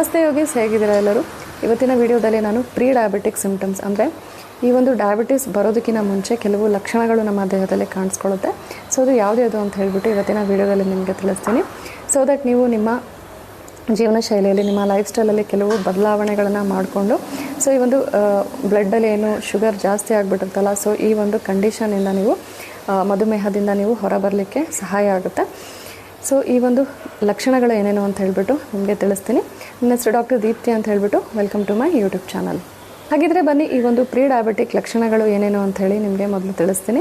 ನಮಸ್ತೆ ಯೋಗೀಸ್ ಹೇಗಿದ್ದೀರಾ ಎಲ್ಲರೂ? ಇವತ್ತಿನ ವಿಡಿಯೋದಲ್ಲಿ ನಾನು ಪ್ರೀ ಡಯಾಬಿಟಿಕ್ ಸಿಂಪ್ಟಮ್ಸ್ ಅಂದರೆ ಈ ಒಂದು ಡಯಾಬಿಟಿಸ್ ಬರೋದಕ್ಕಿಂತ ಮುಂಚೆ ಕೆಲವು ಲಕ್ಷಣಗಳು ನಮ್ಮ ದೇಹದಲ್ಲಿ ಕಾಣಿಸ್ಕೊಳ್ಳುತ್ತೆ. ಸೊ ಅದು ಯಾವುದ್ಯಾವುದು ಅಂತ ಹೇಳಿಬಿಟ್ಟು ಇವತ್ತಿನ ವಿಡಿಯೋದಲ್ಲಿ ನಿಮಗೆ ತಿಳಿಸ್ತೀನಿ. ಸೊ ದಟ್ ನೀವು ನಿಮ್ಮ ಜೀವನ ಶೈಲಿಯಲ್ಲಿ ನಿಮ್ಮ ಲೈಫ್ ಸ್ಟೈಲಲ್ಲಿ ಕೆಲವು ಬದಲಾವಣೆಗಳನ್ನು ಮಾಡಿಕೊಂಡು ಸೊ ಈ ಒಂದು ಬ್ಲಡ್ಡಲ್ಲಿ ಏನು ಶುಗರ್ ಜಾಸ್ತಿ ಆಗಿಬಿಟ್ಟಿರ್ತಲ್ಲ ಸೊ ಈ ಒಂದು ಕಂಡೀಷನಿಂದ ನೀವು ಮಧುಮೇಹದಿಂದ ನೀವು ಹೊರಬರಲಿಕ್ಕೆ ಸಹಾಯ ಆಗುತ್ತೆ. ಸೊ ಈ ಒಂದು ಲಕ್ಷಣಗಳು ಏನೇನು ಅಂತ ಹೇಳಿಬಿಟ್ಟು ನಿಮಗೆ ತಿಳಿಸ್ತೀನಿ. ನನ್ನ ಹೆಸರು ಡಾಕ್ಟರ್ ದೀಪ್ತಿ ಅಂತ ಹೇಳಿಬಿಟ್ಟು welcome to my YouTube channel ಹಾಗಿದ್ರೆ ಬನ್ನಿ, ಈ ಒಂದು ಪ್ರೀ ಡಯಾಬಿಟಿಕ್ ಲಕ್ಷಣಗಳು ಏನೇನು ಅಂತ ಹೇಳಿ ನಿಮಗೆ ಮೊದಲು ತಿಳಿಸ್ತೀನಿ.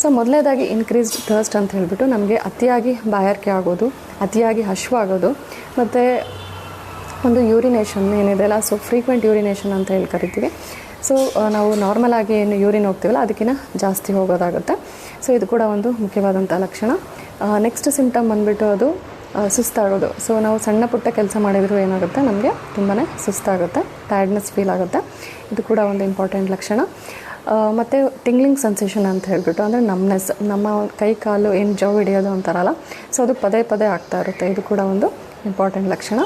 ಸೊ ಮೊದಲನೇದಾಗಿ ಇನ್ಕ್ರೀಸ್ಡ್ ಥರ್ಸ್ಟ್ ಅಂತ ಹೇಳಿಬಿಟ್ಟು ನಮಗೆ ಅತಿಯಾಗಿ ಬಾಯಾರಿಕೆ ಆಗೋದು, ಅತಿಯಾಗಿ ಹಶ್ವಾಗೋದು ಮತ್ತು ಒಂದು ಯೂರಿನೇಷನ್ ಏನಿದೆಯಲ್ಲ ಸೊ ಫ್ರೀಕ್ವೆಂಟ್ ಯೂರಿನೇಷನ್ ಅಂತ ಹೇಳಿ ಕರಿತೀವಿ. ಸೊ ನಾವು ನಾರ್ಮಲ್ ಆಗಿ ಏನು ಯೂರಿನ್ ಹೋಗ್ತೀವಲ್ಲ ಅದಕ್ಕಿಂತ ಜಾಸ್ತಿ ಹೋಗೋದಾಗುತ್ತೆ. ಸೊ ಇದು ಕೂಡ ಒಂದು ಮುಖ್ಯವಾದಂಥ ಲಕ್ಷಣ. ನೆಕ್ಸ್ಟ್ ಸಿಂಪ್ಟಮ್ ಬಂದುಬಿಟ್ಟು ಅದು ಸುಸ್ತಾಗೋದು. ಸೊ ನಾವು ಸಣ್ಣ ಪುಟ್ಟ ಕೆಲಸ ಮಾಡಿದರೂ ಏನಾಗುತ್ತೆ? ನಮಗೆ ತುಂಬಾ ಸುಸ್ತಾಗುತ್ತೆ ಟೈರ್ಡ್ನೆಸ್ ಫೀಲ್ ಆಗುತ್ತೆ. ಇದು ಕೂಡ ಒಂದು ಇಂಪಾರ್ಟೆಂಟ್ ಲಕ್ಷಣ. ಮತ್ತು ಟಿಂಗ್ಲಿಂಗ್ ಸೆನ್ಸೇಷನ್ ಅಂತ ಹೇಳಿಬಿಟ್ಟು, ಅಂದರೆ ನಮ್ನೆಸ್ ನಮ್ಮ ಕೈ, ಕಾಲು ಏನು ಜವ್ ಹಿಡಿಯೋದು ಅಂತಾರಲ್ಲ ಸೊ ಅದು ಪದೇ ಪದೇ ಆಗ್ತಾ ಇರುತ್ತೆ. ಇದು ಕೂಡ ಒಂದು ಇಂಪಾರ್ಟೆಂಟ್ ಲಕ್ಷಣ.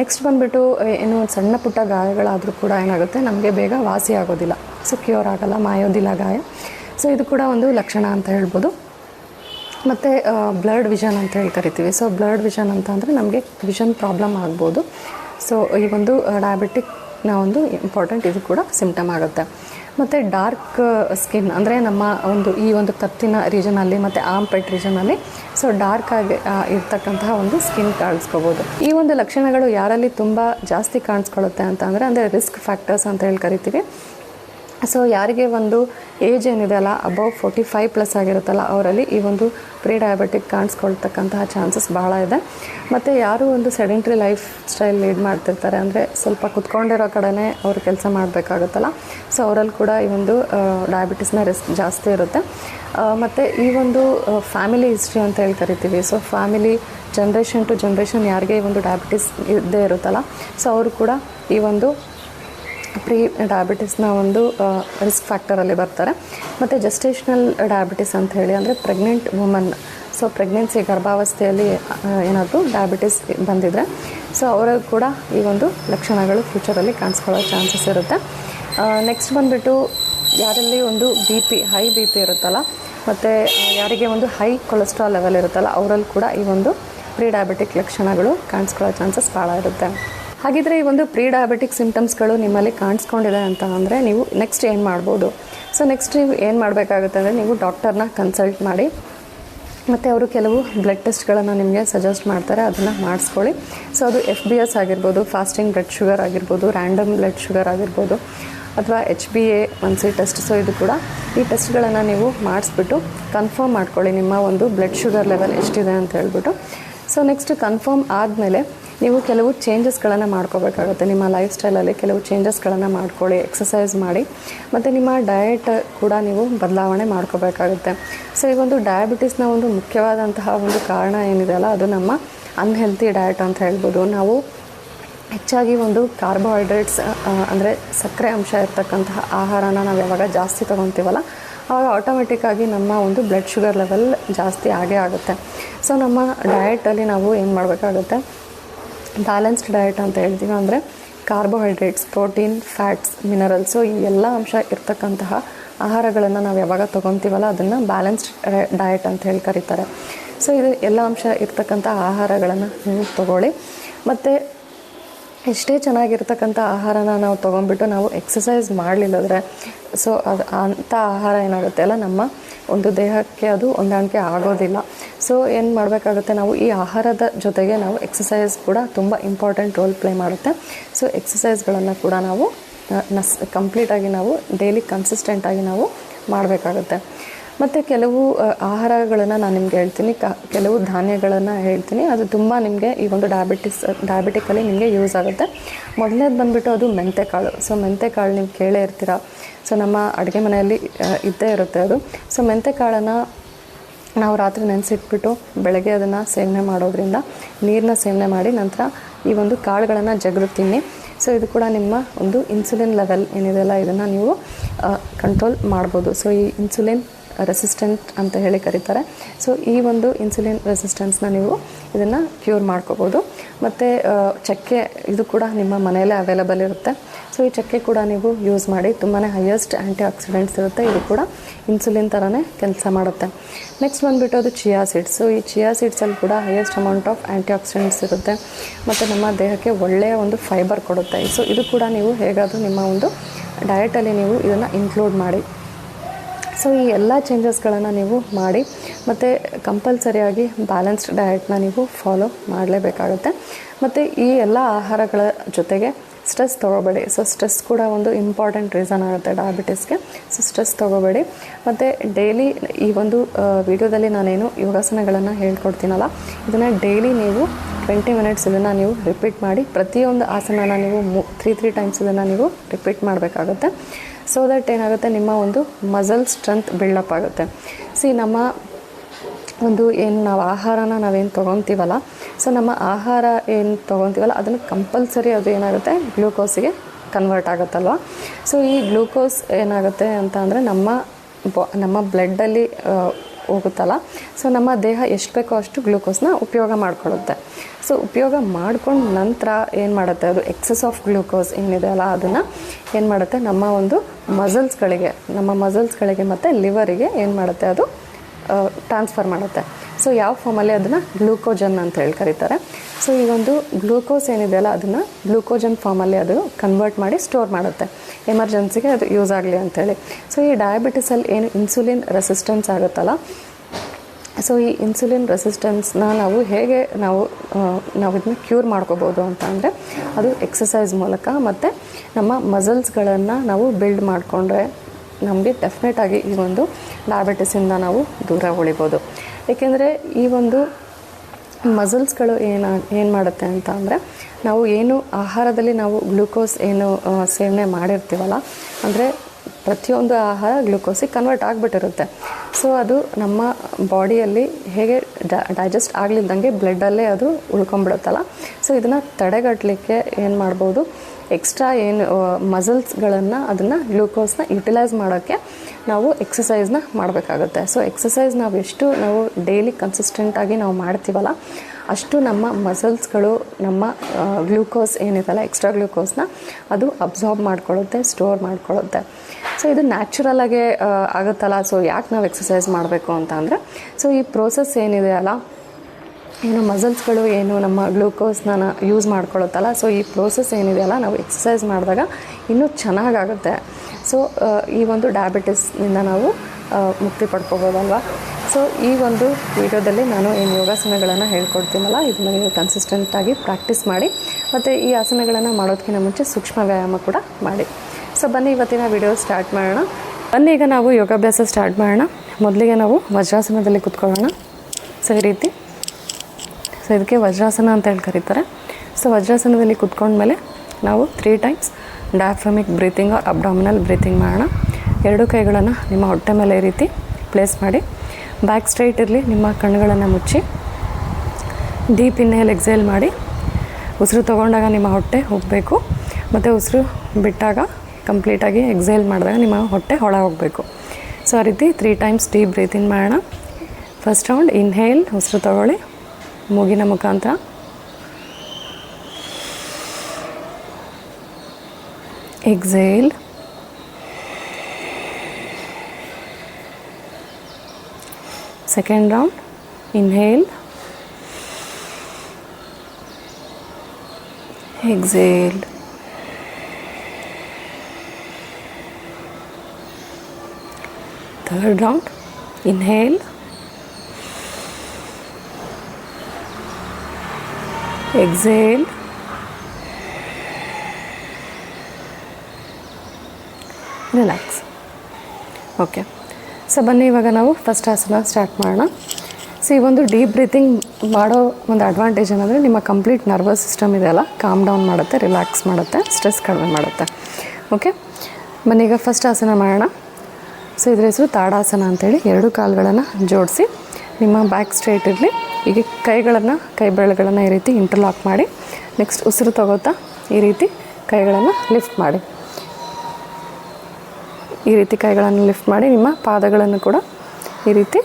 ನೆಕ್ಸ್ಟ್ ಬಂದುಬಿಟ್ಟು ಏನು ಸಣ್ಣ ಪುಟ್ಟ ಗಾಯಗಳಾದರೂ ಕೂಡ ಏನಾಗುತ್ತೆ? ನಮಗೆ ಬೇಗ ವಾಸಿ ಆಗೋದಿಲ್ಲ. ಸೊ ಕ್ಯೂರ್ ಆಗೋಲ್ಲ, ಮಾಯೋದಿಲ್ಲ ಗಾಯ. ಸೊ ಇದು ಕೂಡ ಒಂದು ಲಕ್ಷಣ ಅಂತ ಹೇಳ್ಬೋದು. ಮತ್ತು ಬ್ಲಡ್ ವಿಷನ್ ಅಂತ ಹೇಳಿ ಕರಿತೀವಿ. ಸೊ ಬ್ಲಡ್ ವಿಷನ್ ಅಂತ ಅಂದರೆ ನಮಗೆ ವಿಷನ್ ಪ್ರಾಬ್ಲಮ್ ಆಗ್ಬೋದು. ಸೊ ಈ ಒಂದು ಡಯಾಬಿಟಿಕ್ನ ಒಂದು ಇಂಪಾರ್ಟೆಂಟ್ ಇದು ಕೂಡ ಸಿಂಪ್ಟಮ್ ಆಗುತ್ತೆ. ಮತ್ತು ಡಾರ್ಕ್ ಸ್ಕಿನ್ ಅಂದರೆ ನಮ್ಮ ಒಂದು, ಈ ಒಂದು ಕತ್ತಿನ ರೀಜನಲ್ಲಿ ಮತ್ತು ಆಮ್ ಪೆಟ್ ರೀಜನಲ್ಲಿ ಸೊ ಡಾರ್ಕ್ ಆಗಿ ಇರ್ತಕ್ಕಂತಹ ಒಂದು ಸ್ಕಿನ್ ಕಾಣಿಸ್ಕೋಬೋದು. ಈ ಒಂದು ಲಕ್ಷಣಗಳು ಯಾರಲ್ಲಿ ತುಂಬ ಜಾಸ್ತಿ ಕಾಣಿಸ್ಕೊಳ್ಳುತ್ತೆ ಅಂತ ಅಂದರೆ ಅಂದರೆ ರಿಸ್ಕ್ ಫ್ಯಾಕ್ಟರ್ಸ್ ಅಂತ ಹೇಳಿ ಕರಿತೀವಿ. ಸೊ ಯಾರಿಗೆ ಒಂದು ಏಜ್ ಏನಿದೆ ಅಲ್ಲ ಅಬೌವ್ ಫೋರ್ಟಿ ಫೈವ್ ಪ್ಲಸ್ ಆಗಿರುತ್ತಲ್ಲ, ಅವರಲ್ಲಿ ಈ ಒಂದು ಪ್ರೀ ಡಯಾಬಿಟಿಕ್ ಕಾಣಿಸ್ಕೊಳ್ತಕ್ಕಂತಹ ಚಾನ್ಸಸ್ ಭಾಳ ಇದೆ. ಮತ್ತು ಯಾರು ಒಂದು ಸೆಡೆಂಟ್ರಿ ಲೈಫ್ ಸ್ಟೈಲ್ ಲೀಡ್ ಮಾಡ್ತಿರ್ತಾರೆ ಅಂದರೆ ಸ್ವಲ್ಪ ಕುತ್ಕೊಂಡಿರೋ ಕಡೆನೇ ಅವರು ಕೆಲಸ ಮಾಡಬೇಕಾಗುತ್ತಲ್ಲ. ಸೊ ಅವರಲ್ಲಿ ಕೂಡ ಈ ಒಂದು ಡಯಾಬಿಟಿಸ್ನ ರಿಸ್ಕ್ ಜಾಸ್ತಿ ಇರುತ್ತೆ. ಮತ್ತು ಈ ಒಂದು ಫ್ಯಾಮಿಲಿ ಹಿಸ್ಟ್ರಿ ಅಂತ ಹೇಳಿ ಕರಿತೀವಿ. So family generation to generation ಯಾರಿಗೆ ಈ ಒಂದು ಡಯಾಬಿಟಿಸ್ ಇದ್ದೇ ಇರುತ್ತಲ್ಲ. ಸೊ ಅವರು ಕೂಡ ಈ ಒಂದು ಪ್ರೀ ಡಯಾಬಿಟಿಸ್ನ ಒಂದು ರಿಸ್ಕ್ ಫ್ಯಾಕ್ಟರಲ್ಲಿ ಬರ್ತಾರೆ. ಮತ್ತು ಜಸ್ಟೇಷನಲ್ ಡಯಾಬಿಟಿಸ್ ಅಂತ ಹೇಳಿ, ಅಂದರೆ ಪ್ರೆಗ್ನೆಂಟ್ ವುಮನ್ ಸೊ ಪ್ರೆಗ್ನೆನ್ಸಿ ಗರ್ಭಾವಸ್ಥೆಯಲ್ಲಿ ಏನಾದರೂ ಡಯಾಬಿಟಿಸ್ ಬಂದಿದ್ರೆ ಸೊ ಅವರಲ್ಲಿ ಕೂಡ ಈ ಒಂದು ಲಕ್ಷಣಗಳು ಫ್ಯೂಚರಲ್ಲಿ ಕಾಣಿಸ್ಕೊಳ್ಳೋ ಚಾನ್ಸಸ್ ಇರುತ್ತೆ. ನೆಕ್ಸ್ಟ್ ಬಂದುಬಿಟ್ಟು ಯಾರಲ್ಲಿ ಒಂದು B P high B P ಇರುತ್ತಲ್ಲ, ಮತ್ತು ಯಾರಿಗೆ ಒಂದು ಹೈ ಕೊಲೆಸ್ಟ್ರಾಲ್ ಲೆವೆಲ್ ಇರುತ್ತಲ್ಲ, ಅವರಲ್ಲಿ ಕೂಡ ಈ ಒಂದು ಪ್ರೀ ಡಯಾಬಿಟಿಕ್ ಲಕ್ಷಣಗಳು ಕಾಣಿಸ್ಕೊಳ್ಳೋ ಚಾನ್ಸಸ್ ಭಾಳ ಇರುತ್ತೆ. ಹಾಗಿದ್ರೆ ಈ ಒಂದು ಪ್ರೀ ಡಯಾಬಿಟಿಕ್ ಸಿಂಪ್ಟಮ್ಸ್ಗಳು ನಿಮ್ಮಲ್ಲಿ ಕಾಣಿಸ್ಕೊಂಡಿದೆ ಅಂತ ಅಂದರೆ ನೀವು ನೆಕ್ಸ್ಟ್ ಏನು ಮಾಡ್ಬೋದು? ಸೊ ನೆಕ್ಸ್ಟ್ ನೀವು ಏನು ಮಾಡಬೇಕಾಗುತ್ತೆ ಅಂದರೆ ನೀವು ಡಾಕ್ಟರ್ನ ಕನ್ಸಲ್ಟ್ ಮಾಡಿ, ಮತ್ತು ಅವರು ಕೆಲವು ಬ್ಲಡ್ ಟೆಸ್ಟ್ಗಳನ್ನು ನಿಮಗೆ ಸಜೆಸ್ಟ್ ಮಾಡ್ತಾರೆ, ಅದನ್ನು ಮಾಡಿಸ್ಕೊಳ್ಳಿ. ಸೊ ಅದು ಎಫ್ ಬಿ ಎಸ್ ಆಗಿರ್ಬೋದು ಫಾಸ್ಟಿಂಗ್ ಬ್ಲಡ್ ಶುಗರ್ ಆಗಿರ್ಬೋದು ರ್ಯಾಂಡಮ್ ಬ್ಲಡ್ ಶುಗರ್ ಆಗಿರ್ಬೋದು, ಅಥವಾ H B A one C test so ಇದು ಕೂಡ ಈ ಟೆಸ್ಟ್ಗಳನ್ನು ನೀವು ಮಾಡಿಸ್ಬಿಟ್ಟು ಕನ್ಫರ್ಮ್ ಮಾಡ್ಕೊಳ್ಳಿ ನಿಮ್ಮ ಒಂದು ಬ್ಲಡ್ ಶುಗರ್ ಲೆವೆಲ್ ಎಷ್ಟಿದೆ ಅಂತ ಹೇಳ್ಬಿಟ್ಟು. ಸೊ ನೆಕ್ಸ್ಟ್ ಕನ್ಫರ್ಮ್ ಆದಮೇಲೆ ನೀವು ಕೆಲವು ಚೇಂಜಸ್ಗಳನ್ನು ಮಾಡ್ಕೋಬೇಕಾಗುತ್ತೆ. ನಿಮ್ಮ ಲೈಫ್ ಸ್ಟೈಲಲ್ಲಿ ಕೆಲವು ಚೇಂಜಸ್ಗಳನ್ನು ಮಾಡ್ಕೊಳ್ಳಿ ಎಕ್ಸಸೈಸ್ ಮಾಡಿ. ಮತ್ತು ನಿಮ್ಮ ಡಯಟ್ ಕೂಡ ನೀವು ಬದಲಾವಣೆ ಮಾಡ್ಕೋಬೇಕಾಗುತ್ತೆ. ಸೊ ಈ ಒಂದು ಡಯಾಬಿಟಿಸ್ನ ಒಂದು ಮುಖ್ಯವಾದಂತಹ ಒಂದು ಕಾರಣ ಏನಿದೆ ಅಲ್ಲ, ಅದು ನಮ್ಮ ಅನ್ಹೆಲ್ತಿ ಡಯಟ್ ಅಂತ ಹೇಳ್ಬೋದು. ನಾವು ಹೆಚ್ಚಾಗಿ ಒಂದು ಕಾರ್ಬೋಹೈಡ್ರೇಟ್ಸ್ ಅಂದರೆ ಸಕ್ಕರೆ ಅಂಶ ಇರ್ತಕ್ಕಂತಹ ಆಹಾರನ ನಾವು ಯಾವಾಗ ಜಾಸ್ತಿ ತೊಗೊತೀವಲ್ಲ ಆವಾಗ ಆಟೋಮೆಟಿಕ್ಕಾಗಿ ನಮ್ಮ ಒಂದು ಬ್ಲಡ್ ಶುಗರ್ ಲೆವೆಲ್ ಜಾಸ್ತಿ ಆಗೇ ಆಗುತ್ತೆ. ಸೊ ನಮ್ಮ ಡಯಟಲ್ಲಿ ನಾವು ಏನು ಮಾಡಬೇಕಾಗುತ್ತೆ? ಬ್ಯಾಲೆನ್ಸ್ಡ್ ಡಯಟ್ ಅಂತ ಹೇಳ್ತೀವಿ. ಅಂದರೆ ಕಾರ್ಬೋಹೈಡ್ರೇಟ್ಸ್, ಪ್ರೋಟೀನ್, ಫ್ಯಾಟ್ಸ್, ಮಿನರಲ್ಸು, ಈ ಎಲ್ಲ ಅಂಶ ಇರ್ತಕ್ಕಂತಹ ಆಹಾರಗಳನ್ನು ನಾವು ಯಾವಾಗ ತೊಗೊತೀವಲ್ಲ, ಅದನ್ನು ಬ್ಯಾಲೆನ್ಸ್ಡ್ ಡಯಟ್ ಅಂತ ಹೇಳಿ ಕರೀತಾರೆ. ಸೊ, ಇದು ಎಲ್ಲ ಅಂಶ ಇರ್ತಕ್ಕಂಥ ಆಹಾರಗಳನ್ನು ನೀವು ತಗೊಳ್ಳಿ. ಮತ್ತು ಎಷ್ಟೇ ಚೆನ್ನಾಗಿರ್ತಕ್ಕಂಥ ಆಹಾರನ ನಾವು ತೊಗೊಂಡ್ಬಿಟ್ಟು ನಾವು ಎಕ್ಸಸೈಸ್ ಮಾಡಲಿಲ್ಲದ್ರೆ, ಸೊ ಅದು, ಅಂಥ ಆಹಾರ ಏನಾಗುತ್ತೆ ಅಲ್ಲ, ನಮ್ಮ ಒಂದು ದೇಹಕ್ಕೆ ಅದು ಹೊಂದಾಣಿಕೆ ಆಗೋದಿಲ್ಲ. ಸೊ ಏನು ಮಾಡಬೇಕಾಗುತ್ತೆ? ನಾವು ಈ ಆಹಾರದ ಜೊತೆಗೆ ನಾವು ಎಕ್ಸಸೈಸ್ ಕೂಡ ತುಂಬ ಇಂಪಾರ್ಟೆಂಟ್ ರೋಲ್ ಪ್ಲೇ ಮಾಡುತ್ತೆ. ಸೊ ಎಕ್ಸಸೈಸ್ಗಳನ್ನು ಕೂಡ ನಾವು ನಸ್ ಕಂಪ್ಲೀಟಾಗಿ ನಾವು ಡೈಲಿ ಕನ್ಸಿಸ್ಟೆಂಟಾಗಿ ನಾವು ಮಾಡಬೇಕಾಗುತ್ತೆ. ಮತ್ತು ಕೆಲವು ಆಹಾರಗಳನ್ನು ನಾನು ನಿಮ್ಗೆ ಹೇಳ್ತೀನಿ. ಕ, ಕೆಲವು ಧಾನ್ಯಗಳನ್ನು ಹೇಳ್ತೀನಿ. ಅದು ತುಂಬ ನಿಮಗೆ ಈ ಒಂದು ಡಯಾಬಿಟಿಸ್ ಡಯಾಬಿಟಿಕಲ್ಲಿ ನಿಮಗೆ ಯೂಸ್ ಆಗುತ್ತೆ. ಮೊದಲನೇದು ಬಂದುಬಿಟ್ಟು ಅದು ಮೆಂತೆಕಾಳು. ಸೊ ಮೆಂತೆಕಾಳು ನೀವು ಕೇಳೇ ಇರ್ತೀರ? ಸೊ ನಮ್ಮ ಅಡುಗೆ ಮನೆಯಲ್ಲಿ ಇದ್ದೇ ಇರುತ್ತೆ ಅದು. ಸೊ ಮೆಂತೆಕಾಳನ್ನು ನಾವು ರಾತ್ರಿ ನೆನೆಸಿಟ್ಬಿಟ್ಟು ಬೆಳಗ್ಗೆ ಅದನ್ನು ಸೇವನೆ ಮಾಡೋದ್ರಿಂದ ನೀರನ್ನ ಸೇವನೆ ಮಾಡಿ ನಂತರ ಈ ಒಂದು ಕಾಳುಗಳನ್ನು ಜಗದು ತಿನ್ನಿ ಸೊ ಇದು ಕೂಡ ನಿಮ್ಮ ಒಂದು ಇನ್ಸುಲಿನ್ ಲೆವೆಲ್ ಏನಿದೆಯಲ್ಲ, ಇದನ್ನು ನೀವು ಕಂಟ್ರೋಲ್ ಮಾಡ್ಬೋದು. ಸೊ ಈ ಇನ್ಸುಲಿನ್ ರೆಸಿಸ್ಟೆಂಟ್ ಅಂತ ಹೇಳಿ ಕರೀತಾರೆ. ಸೊ ಈ ಒಂದು ಇನ್ಸುಲಿನ್ ರೆಸಿಸ್ಟೆನ್ಸ್ನ ನೀವು ಇದನ್ನು ಕ್ಯೂರ್ ಮಾಡ್ಕೋಬೋದು. ಮತ್ತು ಚಕ್ಕೆ ಇದು ಕೂಡ ನಿಮ್ಮ ಮನೆಯಲ್ಲೇ ಅವೈಲಬಲ್ ಇರುತ್ತೆ. ಸೊ ಈ ಚಕ್ಕೆ ಕೂಡ ನೀವು ಯೂಸ್ ಮಾಡಿ ತುಂಬಾ ಹೈಯೆಸ್ಟ್ ಆ್ಯಂಟಿ ಆಕ್ಸಿಡೆಂಟ್ಸ್ ಇರುತ್ತೆ. ಇದು ಕೂಡ ಇನ್ಸುಲಿನ್ ಥರನೇ ಕೆಲಸ ಮಾಡುತ್ತೆ. ನೆಕ್ಸ್ಟ್ ಬಂದುಬಿಟ್ಟು ಅದು ಚಿಯಾ ಸೀಡ್ಸ್ ಈ ಚಿಯಾ ಸೀಡ್ಸಲ್ಲಿ ಕೂಡ highest amount of antioxidants ಇರುತ್ತೆ. ಮತ್ತು ನಮ್ಮ ದೇಹಕ್ಕೆ ಒಳ್ಳೆಯ ಒಂದು ಫೈಬರ್ ಕೊಡುತ್ತೆ. ಸೊ ಇದು ಕೂಡ ನೀವು ಹೇಗಾದರೂ ನಿಮ್ಮ ಒಂದು ಡಯಟಲ್ಲಿ ನೀವು ಇದನ್ನು ಇನ್ಕ್ಲೂಡ್ ಮಾಡಿ. ಸೊ ಈ ಎಲ್ಲ ಚೇಂಜಸ್ಗಳನ್ನು ನೀವು ಮಾಡಿ, ಮತ್ತು ಕಂಪಲ್ಸರಿಯಾಗಿ ಬ್ಯಾಲೆನ್ಸ್ಡ್ ಡಯಟ್ನ ನೀವು ಫಾಲೋ ಮಾಡಲೇಬೇಕಾಗುತ್ತೆ. ಮತ್ತು ಈ ಎಲ್ಲ ಆಹಾರಗಳ ಜೊತೆಗೆ ಸ್ಟ್ರೆಸ್ ತೊಗೋಬೇಡಿ. ಸೊ ಸ್ಟ್ರೆಸ್ ಕೂಡ ಒಂದು ಇಂಪಾರ್ಟೆಂಟ್ ರೀಸನ್ ಆಗುತ್ತೆ ಡಯಾಬಿಟೀಸ್ಗೆ ಸೊ ಸ್ಟ್ರೆಸ್ ತೊಗೋಬೇಡಿ. ಮತ್ತು ಡೈಲಿ ಈ ಒಂದು ವಿಡಿಯೋದಲ್ಲಿ ನಾನೇನು ಯೋಗಾಸನಗಳನ್ನು ಹೇಳ್ಕೊಡ್ತೀನಲ್ಲ, ಇದನ್ನು ಡೈಲಿ ನೀವು ಟ್ವೆಂಟಿ ಮಿನಿಟ್ಸ್ ಇದನ್ನು ನೀವು ರಿಪೀಟ್ ಮಾಡಿ, ಪ್ರತಿಯೊಂದು ಆಸನನ ನೀವು ಮೂ ತ್ರೀ ತ್ರೀ ಟೈಮ್ಸ್ ಇದನ್ನು ನೀವು ರಿಪೀಟ್ ಮಾಡಬೇಕಾಗುತ್ತೆ. ಸೊ ದಟ್ ಏನಾಗುತ್ತೆ? ನಿಮ್ಮ ಒಂದು ಮಸಲ್ ಸ್ಟ್ರೆಂತ್ ಬಿಲ್ಡಪ್ ಆಗುತ್ತೆ. ಸಿ ನಮ್ಮ ಒಂದು ಏನು ನಾವು ಆಹಾರನ ನಾವೇನು ತೊಗೊತೀವಲ್ಲ ಸೊ ನಮ್ಮ ಆಹಾರ ಏನು ತೊಗೊತೀವಲ್ಲ, ಅದನ್ನು ಕಂಪಲ್ಸರಿ ಅದು ಏನಾಗುತ್ತೆ? ಗ್ಲೂಕೋಸಿಗೆ ಕನ್ವರ್ಟ್ ಆಗುತ್ತಲ್ವ? ಸೊ ಈ ಗ್ಲೂಕೋಸ್ ಏನಾಗುತ್ತೆ ಅಂತ ಅಂದರೆ ನಮ್ಮ ನಮ್ಮ ಬ್ಲಡ್ಡಲ್ಲಿ ಹೋಗುತ್ತಲ್ಲ? ಸೊ ನಮ್ಮ ದೇಹ ಎಷ್ಟು ಬೇಕೋ ಅಷ್ಟು ಗ್ಲೂಕೋಸ್ನ ಉಪಯೋಗ ಮಾಡ್ಕೊಳ್ಳುತ್ತೆ. ಸೊ ಉಪಯೋಗ ಮಾಡ್ಕೊಂಡ ನಂತರ ಏನು ಮಾಡುತ್ತೆ? ಅದು ಎಕ್ಸಸ್ ಆಫ್ ಗ್ಲೂಕೋಸ್ ಏನಿದೆ ಅಲ್ಲ, ಅದನ್ನು ಏನು ಮಾಡುತ್ತೆ? ನಮ್ಮ ಒಂದು ಮಸಲ್ಸ್ಗಳಿಗೆ ನಮ್ಮ ಮಸಲ್ಸ್ಗಳಿಗೆ ಮತ್ತು ಲಿವರಿಗೆ ಏನು ಮಾಡುತ್ತೆ? ಅದು ಟ್ರಾನ್ಸ್ಫರ್ ಮಾಡುತ್ತೆ. ಸೊ ಯಾವ ಫಾರ್ಮಲ್ಲಿ ಅದನ್ನು ಗ್ಲೂಕೋಜನ್ ಅಂತ ಹೇಳಿ ಕರೀತಾರೆ. ಸೊ ಈ ಒಂದು ಗ್ಲೂಕೋಸ್ ಏನಿದೆಯಲ್ಲ, ಅದನ್ನು ಗ್ಲೂಕೋಜನ್ ಫಾರ್ಮಲ್ಲಿ ಅದು ಕನ್ವರ್ಟ್ ಮಾಡಿ ಸ್ಟೋರ್ ಮಾಡುತ್ತೆ. ಎಮರ್ಜೆನ್ಸಿಗೆ ಅದು ಯೂಸ್ ಆಗಲಿ ಅಂಥೇಳಿ ಸೊ ಈ ಡಯಾಬಿಟಿಸಲ್ಲಿ ಏನು ಇನ್ಸುಲಿನ್ ರೆಸಿಸ್ಟೆನ್ಸ್ ಆಗುತ್ತಲ್ಲ? ಸೊ ಈ ಇನ್ಸುಲಿನ್ ರೆಸಿಸ್ಟೆನ್ಸ್ನ ನಾವು ಹೇಗೆ ನಾವು ನಾವು ಇದನ್ನ ಕ್ಯೂರ್ ಮಾಡ್ಕೋಬೋದು ಅಂತ ಅಂದರೆ, ಅದು ಎಕ್ಸಸೈಸ್ ಮೂಲಕ ಮತ್ತು ನಮ್ಮ ಮಸಲ್ಸ್ಗಳನ್ನು ನಾವು ಬಿಲ್ಡ್ ಮಾಡಿಕೊಂಡ್ರೆ ನಮಗೆ ಡೆಫಿನೆಟಾಗಿ ಈ ಒಂದು ಡಯಾಬಿಟಿಸಿಂದ ನಾವು ದೂರ ಉಳಿಬೋದು. ಏಕೆಂದರೆ ಈ ಒಂದು ಮಸಲ್ಸ್ಗಳು ಏನು ಏನು ಮಾಡುತ್ತೆ ಅಂತ ಅಂದರೆ, ನಾವು ಏನು ಆಹಾರದಲ್ಲಿ ನಾವು ಗ್ಲೂಕೋಸ್ ಏನು ಸೇವನೆ ಮಾಡಿರ್ತೀವಲ್ಲ, ಅಂದರೆ ಪ್ರತಿಯೊಂದು ಆಹಾರ ಗ್ಲುಕೋಸಿಗೆ ಕನ್ವರ್ಟ್ ಆಗಿಬಿಟ್ಟಿರುತ್ತೆ. ಸೊ ಅದು ನಮ್ಮ ಬಾಡಿಯಲ್ಲಿ ಹೇಗೆ ಡೈಜೆಸ್ಟ್ ಆಗಲಿದ್ದಂಗೆ ಬ್ಲಡ್ಡಲ್ಲೇ ಅದು ಉಳ್ಕೊಂಬಿಡುತ್ತಲ್ಲ ಸೊ ಇದನ್ನು ತಡೆಗಟ್ಟಲಿಕ್ಕೆ ಏನು ಮಾಡ್ಬೋದು ಎಕ್ಸ್ಟ್ರಾ ಏನು ಮಸಲ್ಸ್ಗಳನ್ನು ಅದನ್ನು ಗ್ಲೂಕೋಸ್ನ ಯುಟಿಲೈಸ್ ಮಾಡೋಕ್ಕೆ ನಾವು ಎಕ್ಸಸೈಸ್ನ ಮಾಡಬೇಕಾಗುತ್ತೆ. ಸೊ, ಎಕ್ಸಸೈಸ್ ನಾವು ಎಷ್ಟು ನಾವು ಡೈಲಿ ಕನ್ಸಿಸ್ಟೆಂಟಾಗಿ ನಾವು ಮಾಡ್ತೀವಲ್ಲ, ಅಷ್ಟು ನಮ್ಮ ಮಸಲ್ಸ್ಗಳು, ನಮ್ಮ ಗ್ಲೂಕೋಸ್ ಏನಿದೆಲ್ಲ ಎಕ್ಸ್ಟ್ರಾ ಗ್ಲೂಕೋಸ್ನ ಅದು ಅಬ್ಸಾರ್ಬ್ ಮಾಡ್ಕೊಳ್ಳುತ್ತೆ, ಸ್ಟೋರ್ ಮಾಡ್ಕೊಳ್ಳುತ್ತೆ. ಸೊ, ಇದು ನ್ಯಾಚುರಲಾಗೆ ಆಗುತ್ತಲ್ಲ. ಸೊ, ಯಾಕೆ ನಾವು ಎಕ್ಸಸೈಸ್ ಮಾಡಬೇಕು ಅಂತ ಅಂದರೆ, ಸೊ, ಈ ಪ್ರೋಸೆಸ್ ಏನಿದೆ ಅಲ್ಲ ಏನು ಮಸಲ್ಸ್ಗಳು, ಏನು ನಮ್ಮ ಗ್ಲೂಕೋಸ್ನ ಯೂಸ್ ಮಾಡ್ಕೊಳುತ್ತಲ್ಲ ಸೊ ಈ ಪ್ರೋಸೆಸ್ ಏನಿದೆಯಲ್ಲ ನಾವು ಎಕ್ಸಸೈಸ್ ಮಾಡಿದಾಗ ಇನ್ನೂ ಚೆನ್ನಾಗಾಗುತ್ತೆ. ಸೊ ಈ ಒಂದು ಡಯಾಬಿಟಿಸ್ನಿಂದ ನಾವು ಮುಕ್ತಿ ಪಡ್ಕೋಬೋದಲ್ವ? ಸೊ ಈ ಒಂದು ವಿಡಿಯೋದಲ್ಲಿ ನಾನು ಏನು ಯೋಗಾಸನಗಳನ್ನು ಹೇಳ್ಕೊಡ್ತೀನಲ್ಲ, ಇದನ್ನ ನೀವು ಕನ್ಸಿಸ್ಟೆಂಟಾಗಿ ಪ್ರಾಕ್ಟೀಸ್ ಮಾಡಿ, ಮತ್ತು ಈ ಆಸನಗಳನ್ನು ಮಾಡೋದಕ್ಕಿಂತ ಮುಂಚೆ ಸೂಕ್ಷ್ಮ ವ್ಯಾಯಾಮ ಕೂಡ ಮಾಡಿ. ಸೊ ಬನ್ನಿ, ಇವತ್ತಿನ ವಿಡಿಯೋ ಸ್ಟಾರ್ಟ್ ಮಾಡೋಣ. ಬನ್ನಿ, ಈಗ ನಾವು ಯೋಗಾಭ್ಯಾಸ ಸ್ಟಾರ್ಟ್ ಮಾಡೋಣ. ಮೊದಲಿಗೆ ನಾವು ವಜ್ರಾಸನದಲ್ಲಿ ಕುತ್ಕೊಳ್ಳೋಣ. ಸೊ ಈ ರೀತಿ? ಸೊ ಇದಕ್ಕೆ ವಜ್ರಾಸನ ಅಂತ ಹೇಳಿ ಕರೀತಾರೆ. ಸೊ ವಜ್ರಾಸನದಲ್ಲಿ ಕುತ್ಕೊಂಡ್ಮೇಲೆ ನಾವು three times diaphragmatic breathing or abdominal breathing ಮಾಡೋಣ. ಎರಡು ಕೈಗಳನ್ನು ನಿಮ್ಮ ಹೊಟ್ಟೆ ಮೇಲೆ ಈ ರೀತಿ ಪ್ಲೇಸ್ ಮಾಡಿ. ಬ್ಯಾಕ್ ಸ್ಟ್ರೈಟ್ ಇರಲಿ, ನಿಮ್ಮ ಕಣ್ಣುಗಳನ್ನು ಮುಚ್ಚಿ. ಡೀಪ್ ಇನ್ನೇಲ್ ಎಕ್ಸೇಲ್ ಮಾಡಿ. ಉಸಿರು ತೊಗೊಂಡಾಗ ನಿಮ್ಮ ಹೊಟ್ಟೆ ಹೋಗಬೇಕು. ಮತ್ತು ಉಸಿರು ಬಿಟ್ಟಾಗ ಕಂಪ್ಲೀಟಾಗಿ ಎಕ್ಸೇಲ್ ಮಾಡಿದಾಗ ನಿಮ್ಮ ಹೊಟ್ಟೆ ಹೊಳ ಹೋಗಬೇಕು. ಸೊ ಆ ರೀತಿ ತ್ರೀ ಟೈಮ್ಸ್ ಡೀಪ್ ಬ್ರೀತಿಂಗ್ ಮಾಡೋಣ. ಫಸ್ಟ್ ರೌಂಡ್ ಇನ್ಹೇಲ್ ಉಸಿರು ತೊಗೊಳ್ಳಿ. ಮೂಗಿನ ಮುಖಾಂತರ exhale second round inhale exhale third round inhale exhale. Relax okay so ಬನ್ನಿ, ಇವಾಗ ನಾವು ಫಸ್ಟ್ ಆಸನ ಸ್ಟಾರ್ಟ್ ಮಾಡೋಣ. ಸೊ ಈ ಒಂದು ಡೀಪ್ ಬ್ರೀತಿಂಗ್ ಮಾಡೋ ಒಂದು ಅಡ್ವಾಂಟೇಜ್ ಏನಂದರೆ ನಿಮ್ಮ ಕಂಪ್ಲೀಟ್ ನರ್ವಸ್ ಸಿಸ್ಟಮ್ ಇದೆಯಲ್ಲ ಕಾಮ್ ಡೌನ್ ಮಾಡುತ್ತೆ ರಿಲ್ಯಾಕ್ಸ್ ಮಾಡುತ್ತೆ ಸ್ಟ್ರೆಸ್ ಕಡಿಮೆ ಮಾಡುತ್ತೆ. ಓಕೆ ಬನ್ನಿ, ಈಗ ಫಸ್ಟ್ ಆಸನ ಮಾಡೋಣ. ಸೊ ಇದ್ರ ಹೆಸರು ತಾಡಾಸನ ಅಂತೇಳಿ ಎರಡು ಕಾಲುಗಳನ್ನು ಜೋಡಿಸಿ ನಿಮ್ಮ ಬ್ಯಾಕ್ ಸ್ಟ್ರೈಟ್ ಇರಲಿ. ಈಗ ಕೈಗಳನ್ನು, ಕೈ ಬೆರಳುಗಳನ್ನು ಈ ರೀತಿ ಇಂಟರ್ಲಾಕ್ ಮಾಡಿ ನೆಕ್ಸ್ಟ್ ಉಸಿರು ತಗೋತಾ ಈ ರೀತಿ ಕೈಗಳನ್ನು ಲಿಫ್ಟ್ ಮಾಡಿ. ಈ ರೀತಿ ಕೈಗಳನ್ನು ಲಿಫ್ಟ್ ಮಾಡಿ, ನಿಮ್ಮ ಪಾದಗಳನ್ನು ಕೂಡ ಈ ರೀತಿ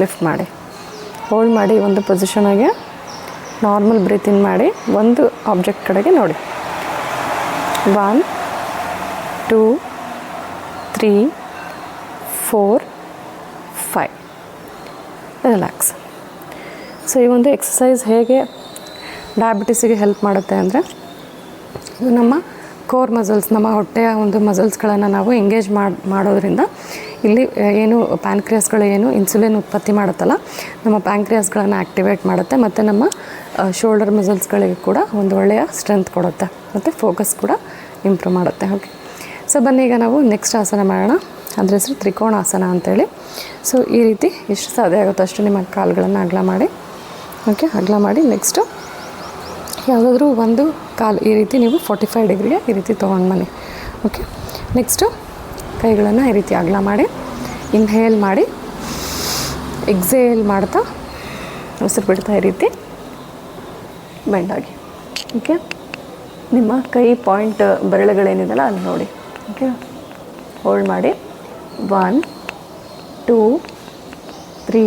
ಲಿಫ್ಟ್ ಮಾಡಿ. ಹೋಲ್ಡ್ ಮಾಡಿ ಒಂದು ಪೊಸಿಷನಾಗೆ ನಾರ್ಮಲ್ ಬ್ರೀತ್ ಇನ್ ಮಾಡಿ, ಒಂದು ಆಬ್ಜೆಕ್ಟ್ ಕಡೆಗೆ ನೋಡಿ. One two three four five relax so ಈ ಒಂದು ಎಕ್ಸಸೈಸ್ ಹೇಗೆ ಡಯಾಬಿಟಿಸಿಗೆ ಹೆಲ್ಪ್ ಮಾಡುತ್ತೆ ಅಂದರೆ, ಇದು ನಮ್ಮ ಕೋರ್ ಮಸಲ್ಸ್ ನಮ್ಮ ಹೊಟ್ಟೆಯ ಒಂದು ಮಸಲ್ಸ್ಗಳನ್ನು ನಾವು ಎಂಗೇಜ್ ಮಾಡಿ, ಮಾಡೋದ್ರಿಂದ ಇಲ್ಲಿ ಏನು ಪ್ಯಾನ್ಕ್ರಿಯಾಸ್ಗಳು ಏನು ಇನ್ಸುಲಿನ್ ಉತ್ಪತ್ತಿ ಮಾಡುತ್ತಲ್ಲ, ನಮ್ಮ ಪ್ಯಾನ್ಕ್ರಿಯಾಸ್ಗಳನ್ನು ಆ್ಯಕ್ಟಿವೇಟ್ ಮಾಡುತ್ತೆ ಮತ್ತು ನಮ್ಮ ಶೋಲ್ಡರ್ ಮಸಲ್ಸ್ಗಳಿಗೆ ಕೂಡ ಒಂದು ಒಳ್ಳೆಯ ಸ್ಟ್ರೆಂತ್ ಕೊಡುತ್ತೆ ಮತ್ತು ಫೋಕಸ್ ಕೂಡ ಇಂಪ್ರೂವ್ ಮಾಡುತ್ತೆ ಓಕೆ ಸೊ ಬನ್ನಿ ಈಗ ನಾವು ನೆಕ್ಸ್ಟ್ ಆಸನ ಮಾಡೋಣ. ಅದರ ಹೆಸರು ತ್ರಿಕೋಣಾಸನ ಅಂತೇಳಿ. ಸೊ ಈ ರೀತಿ ಎಷ್ಟು ಸಾಧ್ಯ ಆಗುತ್ತೋ ಅಷ್ಟು ನಿಮ್ಮ ಕಾಲುಗಳನ್ನು ಅಗಲ ಮಾಡಿ. ಓಕೆ ಅಗಲ ಮಾಡಿ ನೆಕ್ಸ್ಟು ಯಾವುದಾದ್ರೂ ಒಂದು ಕಾಲು ಈ ರೀತಿ ನೀವು ಫೋರ್ಟಿ ಫೈವ್ ಡಿಗ್ರಿಗೆ ಈ ರೀತಿ ತೊಗೊಂಡು ಬನ್ನಿ. ಓಕೆ ನೆಕ್ಸ್ಟು ಕೈಗಳನ್ನು ಈ ರೀತಿ ಅಗಲ ಮಾಡಿ ಇನ್ಹೇಲ್ ಮಾಡಿ ಎಕ್ಸೇಲ್ ಮಾಡ್ತಾ ಉಸಿರು ಬಿಡ್ತಾ ಈ ರೀತಿ ಬೆಂಡಾಗಿ ಓಕೆ ನಿಮ್ಮ ಕೈ ಪಾಯಿಂಟ್ ಬೆರಳುಗಳೇನಿದೆಯಲ್ಲ ಅಲ್ಲಿ ನೋಡಿ. ಓಕೆ ಹೋಲ್ಡ್ ಮಾಡಿ. ಒನ್ ಟೂ ತ್ರೀ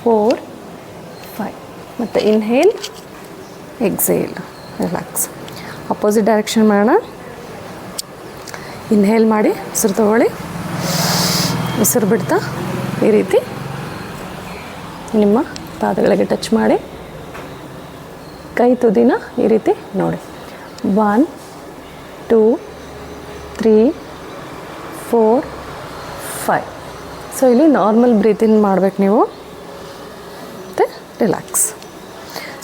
ಫೋರ್ ಮತ್ತು inhale exhale relax opposite direction ಮಾಡೋಣ. ಇನ್ಹೇಲ್ ಮಾಡಿ, ಉಸಿರು ತಗೊಳ್ಳಿ. ಉಸಿರು ಬಿಡ್ತಾ ಈ ರೀತಿ. ನಿಮ್ಮ ಪಾದಗಳಿಗೆ ಟಚ್ ಮಾಡಿ. ಕೈ ತುದಿನ ಈ ರೀತಿ ನೋಡಿ. One two three four five so ಇಲ್ಲಿ ನಾರ್ಮಲ್ ಬ್ರೀತಿಂಗ್ ಮಾಡ್ಬೇಕು ನೀವು. ಮತ್ತು ರಿಲ್ಯಾಕ್ಸ್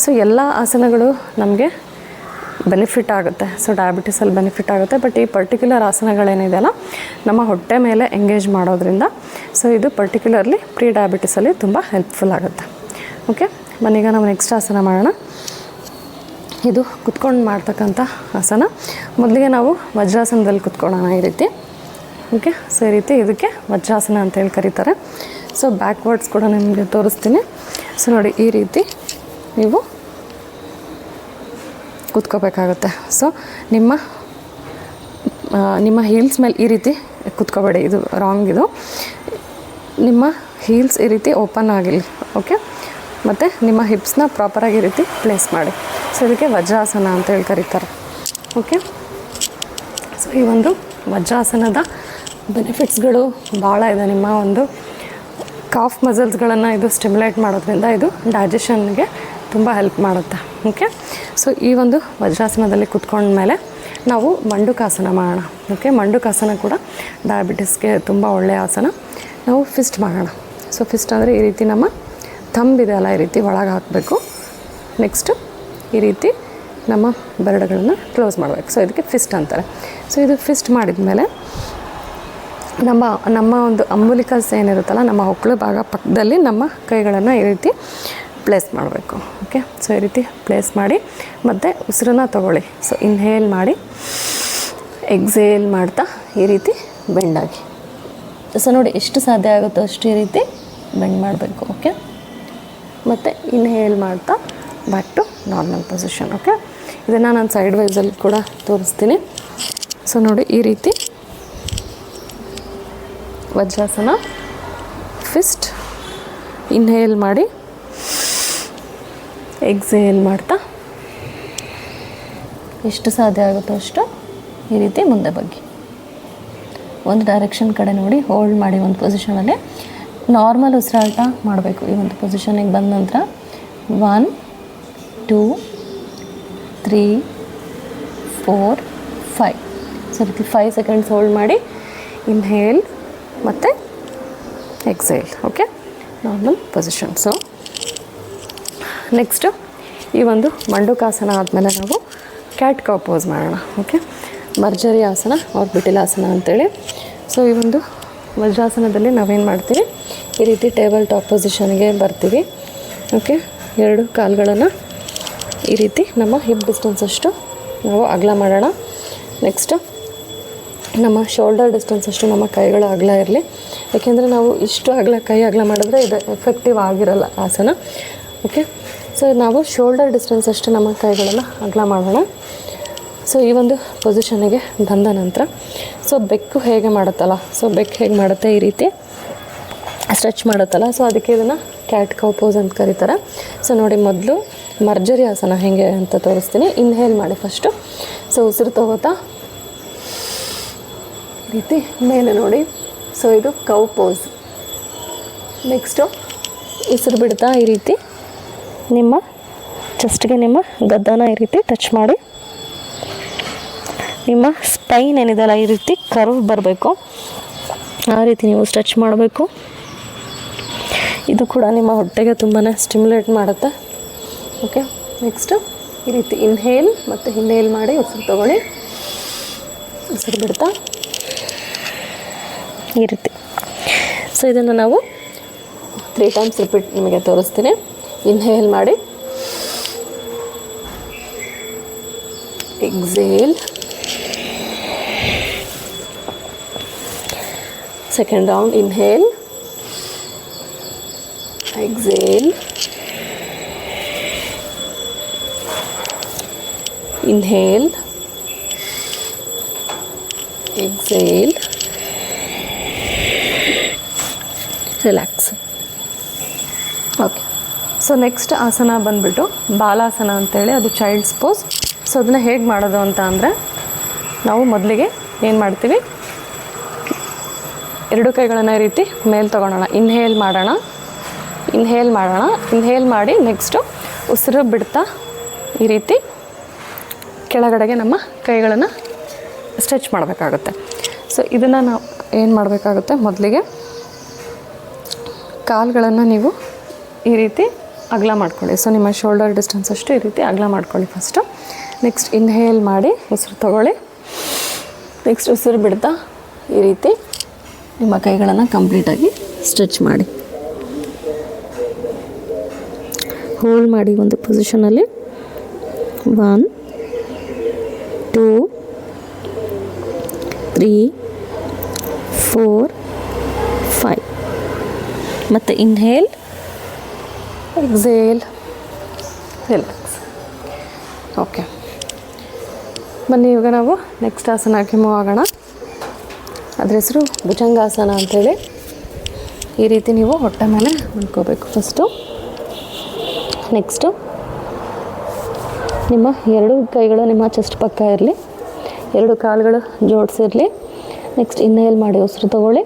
ಸೊ ಎಲ್ಲ ಆಸನಗಳು ನಮಗೆ ಬೆನಿಫಿಟ್ ಆಗುತ್ತೆ. ಸೊ ಡಯಾಬಿಟಿಸಲ್ಲಿ ಬೆನಿಫಿಟ್ ಆಗುತ್ತೆ. ಬಟ್ ಈ ಪರ್ಟಿಕ್ಯುಲರ್ ಆಸನಗಳೇನಿದೆಯಲ್ಲ ನಮ್ಮ ಹೊಟ್ಟೆ ಮೇಲೆ ಎಂಗೇಜ್ ಮಾಡೋದ್ರಿಂದ ಸೊ ಇದು ಪರ್ಟಿಕ್ಯುಲರ್ಲಿ ಪ್ರೀ ಡಯಾಬಿಟಿಸಲ್ಲಿ ತುಂಬ ಹೆಲ್ಪ್ಫುಲ್ ಆಗುತ್ತೆ. ಓಕೆ ಬನ್ನೀಗ ನಾವು ನೆಕ್ಸ್ಟ್ ಆಸನ ಮಾಡೋಣ. ಇದು ಕುತ್ಕೊಂಡು ಮಾಡ್ತಕ್ಕಂಥ ಆಸನ. ಮೊದಲಿಗೆ ನಾವು ವಜ್ರಾಸನದಲ್ಲಿ ಕುತ್ಕೊಳ್ಳೋಣ ಈ ರೀತಿ. ಓಕೆ ಸೊ ಈ ರೀತಿ ಇದಕ್ಕೆ ವಜ್ರಾಸನ ಅಂತೇಳಿ ಕರೀತಾರೆ. ಸೊ ಬ್ಯಾಕ್ವರ್ಡ್ಸ್ ಕೂಡ ನಿಮಗೆ ತೋರಿಸ್ತೀನಿ. ಸೊ ನೋಡಿ, ಈ ರೀತಿ ನೀವು ಕುತ್ಕೋಬೇಕಾಗುತ್ತೆ. ಸೊ ನಿಮ್ಮ ನಿಮ್ಮ ಹೀಲ್ಸ್ ಮೇಲೆ ಈ ರೀತಿ ಕುತ್ಕೋಬೇಡಿ. ಇದು ರಾಂಗ್ ಇದು. ನಿಮ್ಮ ಹೀಲ್ಸ್ ಈ ರೀತಿ ಓಪನ್ ಆಗಿಲ್ಲ ಓಕೆ ಮತ್ತು ನಿಮ್ಮ ಹಿಪ್ಸ್ನ ಪ್ರಾಪರಾಗಿ ಈ ರೀತಿ ಪ್ಲೇಸ್ ಮಾಡಿ. ಸೊ ಇದಕ್ಕೆ ವಜ್ರಾಸನ ಅಂತ ಹೇಳಿ ಕರೀತಾರೆ ಓಕೆ ಸೊ ಈ ಒಂದು ವಜ್ರಾಸನದ ಬೆನಿಫಿಟ್ಸ್ಗಳು ಭಾಳ ಇದೆ. ನಿಮ್ಮ ಒಂದು ಕಾಫ್ ಮಸಲ್ಸ್ಗಳನ್ನು ಇದು ಸ್ಟಿಮ್ಯುಲೇಟ್ ಮಾಡೋದ್ರಿಂದ ಇದು ಡೈಜೆಷನ್ಗೆ ತುಂಬ ಹೆಲ್ಪ್ ಮಾಡುತ್ತೆ ಓಕೆ ಸೊ ಈ ಒಂದು ವಜ್ರಾಸನದಲ್ಲಿ ಕುತ್ಕೊಂಡ್ಮೇಲೆ ನಾವು ಮಂಡುಕಾಸನ ಮಾಡೋಣ ಓಕೆ ಮಂಡುಕಾಸನ ಕೂಡ ಡಯಾಬಿಟಿಸ್ಗೆ ತುಂಬ ಒಳ್ಳೆಯ ಆಸನ. ನಾವು ಫಿಸ್ಟ್ ಮಾಡೋಣ. ಸೊ ಫಿಸ್ಟ್ ಅಂದರೆ ಈ ರೀತಿ ನಮ್ಮ ತಂಬಿದೆ ಅಲ್ಲ, ಈ ರೀತಿ ಒಳಗೆ ಹಾಕಬೇಕು. ನೆಕ್ಸ್ಟು ಈ ರೀತಿ ನಮ್ಮ ಬೆರಳುಗಳನ್ನು ಕ್ಲೋಸ್ ಮಾಡಬೇಕು. ಸೊ ಇದಕ್ಕೆ ಫಿಸ್ಟ್ ಅಂತಾರೆ. ಸೊ ಇದು ಫಿಸ್ಟ್ ಮಾಡಿದ ಮೇಲೆ ನಮ್ಮ ನಮ್ಮ ಒಂದು ಅಂಬುಲಿಕಲ್ಸ್ ಏನಿರುತ್ತಲ್ಲ, ನಮ್ಮ ಹೊಕ್ಕಳು ಭಾಗ ಪಕ್ಕದಲ್ಲಿ ನಮ್ಮ ಕೈಗಳನ್ನು ಈ ರೀತಿ ಪ್ಲೇಸ್ ಮಾಡಬೇಕು. ಓಕೆ ಸೊ ಈ ರೀತಿ ಪ್ಲೇಸ್ ಮಾಡಿ ಮತ್ತು ಉಸಿರನ್ನ ತಗೊಳ್ಳಿ. ಸೊ ಇನ್ಹೇಲ್ ಮಾಡಿ ಎಕ್ಸೇಲ್ ಮಾಡ್ತಾ ಈ ರೀತಿ ಬೆಂಡಾಗಿ ಸೊ ನೋಡಿ ಎಷ್ಟು ಸಾಧ್ಯ ಆಗುತ್ತೋ ಅಷ್ಟು ಈ ರೀತಿ ಬೆಂಡ್ ಮಾಡಬೇಕು ಓಕೆ ಮತ್ತು ಇನ್ಹೇಲ್ ಮಾಡ್ತಾ back to normal position okay ಇದನ್ನು ನಾನು ಸೈಡ್ ವೈಸಲ್ಲಿ ಕೂಡ ತೋರಿಸ್ತೀನಿ. ಸೊ ನೋಡಿ ಈ ರೀತಿ ವಜ್ರಾಸನ ಫಿಸ್ಟ್ ಇನ್ಹೇಲ್ ಮಾಡಿ. ಎಕ್ಸೇಲ್ ಮಾಡ್ತಾ? ಎಷ್ಟು ಸಾಧ್ಯ ಆಗುತ್ತೋ ಅಷ್ಟು ಈ ರೀತಿ ಮುಂದೆ ಬಗ್ಗೆ. ಒಂದು ಡೈರೆಕ್ಷನ್ ಕಡೆ ನೋಡಿ ಹೋಲ್ಡ್ ಮಾಡಿ ಒಂದು ಪೊಸಿಷನಲ್ಲಿ ನಾರ್ಮಲ್ ಉಸಿರಾಟ ಮಾಡಬೇಕು ಈ ಒಂದು ಪೊಸಿಷನಿಗೆ ಬಂದ ನಂತರ. One two three four five so five seconds hold ಮಾಡಿ. ಇನ್ಹೇಲ್ ಮತ್ತು exhale okay normal position so next ಈ ಒಂದು ಮಂಡುಕಾಸನ ಆದಮೇಲೆ ನಾವು ಕ್ಯಾಟ್ ಕಾ ಪೋಸ್ ಮಾಡೋಣ ಓಕೆ ಮರ್ಜರಿ ಆಸನ ಅವ್ರ ಬಿಟಿಲಾಸನ ಅಂತೇಳಿ. ಸೊ ಈ ಒಂದು ವಜ್ರಾಸನದಲ್ಲಿ ನಾವೇನು ಮಾಡ್ತೀವಿ ಈ ರೀತಿ ಟೇಬಲ್ ಟಾಪ್ ಪೊಸಿಷನ್ಗೆ ಬರ್ತೀವಿ ಓಕೆ ಎರಡು ಕಾಲುಗಳನ್ನು ಈ ರೀತಿ ನಮ್ಮ ಹಿಪ್ ಡಿಸ್ಟೆನ್ಸ್ ಅಷ್ಟು ನಾವು ಅಗಲ ಮಾಡೋಣ. ನೆಕ್ಸ್ಟು ನಮ್ಮ ಶೋಲ್ಡರ್ ಡಿಸ್ಟೆನ್ಸ್ ಅಷ್ಟು ನಮ್ಮ ಕೈಗಳು ಅಗಲ ಇರಲಿ. ಯಾಕೆಂದರೆ ನಾವು ಇಷ್ಟು ಅಗಲ, ಕೈ ಅಗಲ ಮಾಡಿದ್ರೆ ಇದು ಎಫೆಕ್ಟಿವ್ ಆಗಿರಲ್ಲ ಆಸನ ಓಕೆ ಸೊ ನಾವು ಶೋಲ್ಡರ್ ಡಿಸ್ಟೆನ್ಸ್ ಅಷ್ಟು ನಮ್ಮ ಕೈಗಳನ್ನು ಅಗಲ ಮಾಡೋಣ. ಸೊ ಈ ಒಂದು ಪೊಸಿಷನಿಗೆ ಬಂದ ನಂತರ ಸೊ ಬೆಕ್ಕು ಹೇಗೆ ಮಾಡುತ್ತಲ್ಲ ಸೊ ಬೆಕ್ಕು ಹೇಗೆ ಮಾಡುತ್ತೆ ಈ ರೀತಿ ಸ್ಟ್ರೆಚ್ ಮಾಡುತ್ತಲ್ಲ ಸೊ ಅದಕ್ಕೆ ಇದನ್ನು ಕ್ಯಾಟ್ ಕೌ ಪೋಸ್ ಅಂತ ಕರೀತಾರೆ. ಸೊ ನೋಡಿ ಮೊದಲು ಮರ್ಜರಿ ಆಸನ ಹೇಗೆ ಅಂತ ತೋರಿಸ್ತೀನಿ. ಇನ್ಹೇಲ್ ಮಾಡಿ ಫಸ್ಟು ಸೊ ಉಸಿರು ತಗೋತಾ ರೀತಿ ಮೇಲೆ ನೋಡಿ. ಸೊ ಇದು ಕೌ ಪೋಸ್ ನೆಕ್ಸ್ಟು ಉಸಿರು ಬಿಡ್ತಾ ಈ ರೀತಿ. ನಿಮ್ಮ ಚೆಸ್ಟ್ಗೆ ನಿಮ್ಮ ಗದ್ದನ ಈ ರೀತಿ ಟಚ್ ಮಾಡಿ. ನಿಮ್ಮ ಸ್ಪೈನ್ ಏನಿದೆಲ್ಲ ಈ ರೀತಿ ಕರ್ವ್ ಬರಬೇಕು, ಆ ರೀತಿ ನೀವು ಸ್ಟ್ರೆಚ್ ಮಾಡಬೇಕು. ಇದು ಕೂಡ ನಿಮ್ಮ ಹೊಟ್ಟೆಗೆ ತುಂಬಾ ಸ್ಟಿಮ್ಯುಲೇಟ್ ಮಾಡುತ್ತೆ. ಓಕೆ ನೆಕ್ಸ್ಟು ಈ ರೀತಿ ಇನ್ಹೇಲ್ ಮತ್ತು ಇನ್ಹೇಲ್ ಮಾಡಿ ಉಸಿರು ತಗೊಳ್ಳಿ. ಉಸಿರು ಬಿಡ್ತಾ. ಈ ರೀತಿ. ಸೊ ಇದನ್ನು ನಾವು ತ್ರೀ ಟೈಮ್ಸ್ ರಿಪೀಟ್ ನಿಮಗೆ ತೋರಿಸ್ತೀನಿ. ಇನ್ಹೇಲ್ ಮಾಡಿ exhale second round inhale exhale inhale exhale relax okay So next asana ಬಂದ್ಬಿಟ್ಟು ಬಾಲಾಸನ ಅಂತೇಳಿ, ಅದು ಚೈಲ್ಡ್ಸ್ ಪೋಸ್ ಸೊ ಅದನ್ನು ಹೇಗೆ ಮಾಡೋದು ಅಂತ ಅಂದರೆ, ನಾವು ಮೊದಲಿಗೆ ಏನು ಮಾಡ್ತೀವಿ? ಎರಡು ಕೈಗಳನ್ನು ಈ ರೀತಿ ಮೇಲೆ ತೊಗೊಳೋಣ. ಇನ್ಹೇಲ್ ಮಾಡೋಣ. ಇನ್ಹೇಲ್ ಮಾಡೋಣ. ಇನ್ಹೇಲ್ ಮಾಡಿ ನೆಕ್ಸ್ಟು ಉಸಿರು ಬಿಡ್ತಾ ಈ ರೀತಿ ಕೆಳಗಡೆಗೆ ನಮ್ಮ ಕೈಗಳನ್ನು ಸ್ಟ್ರೆಚ್ ಮಾಡಬೇಕಾಗುತ್ತೆ. ಸೊ ಇದನ್ನು ನಾವು ಏನು ಮಾಡಬೇಕಾಗುತ್ತೆ? ಮೊದಲಿಗೆ ಕಾಲುಗಳನ್ನು ನೀವು ಈ ರೀತಿ ಅಗಲ ಮಾಡ್ಕೊಳ್ಳಿ. ಸೊ ನಿಮ್ಮ ಶೋಲ್ಡರ್ ಡಿಸ್ಟೆನ್ಸ್ ಅಷ್ಟು ಈ ರೀತಿ ಅಗಲ ಮಾಡ್ಕೊಳ್ಳಿ ಫಸ್ಟು ನೆಕ್ಸ್ಟ್ ಇನ್ಹೇಲ್ ಮಾಡಿ, ಉಸಿರು ತಗೊಳ್ಳಿ. ನೆಕ್ಸ್ಟ್ ಉಸಿರು ಬಿಡ್ತಾ ಈ ರೀತಿ ನಿಮ್ಮ ಕೈಗಳನ್ನು ಕಂಪ್ಲೀಟಾಗಿ ಸ್ಟ್ರೆಚ್ ಮಾಡಿ. ಹೋಲ್ಡ್ ಮಾಡಿ ಒಂದು ಪೊಸಿಷನಲ್ಲಿ one two three four five ಮತ್ತು ಇನ್ಹೇಲ್ ಎಕ್ಸೇಲ್ ರಿಲ್ಯಾಕ್ಸ್ ಓಕೆ ಬನ್ನಿ, ಇವಾಗ ನಾವು ನೆಕ್ಸ್ಟ್ ಆಸನಕ್ಕೆ ಮೂವ್ ಆಗೋಣ. ಅದ್ರ ಹೆಸರು ಭುಜಂಗಾಸನ ಅಂತೇಳಿ. ಈ ರೀತಿ ನೀವು ಹೊಟ್ಟೆ ಮೇಲೆ ಮಾಡ್ಕೋಬೇಕು ಫಸ್ಟು ನೆಕ್ಸ್ಟು ನಿಮ್ಮ ಎರಡು ಕೈಗಳು ನಿಮ್ಮ ಚೆಸ್ಟ್ ಪಕ್ಕ ಇರಲಿ. ಎರಡು ಕಾಲುಗಳು ಜೋಡಿಸಿರಲಿ. ನೆಕ್ಸ್ಟ್ ಇನ್ನೇಲ್ ಮಾಡಿ, ಉಸಿರು ತಗೊಳ್ಳಿ.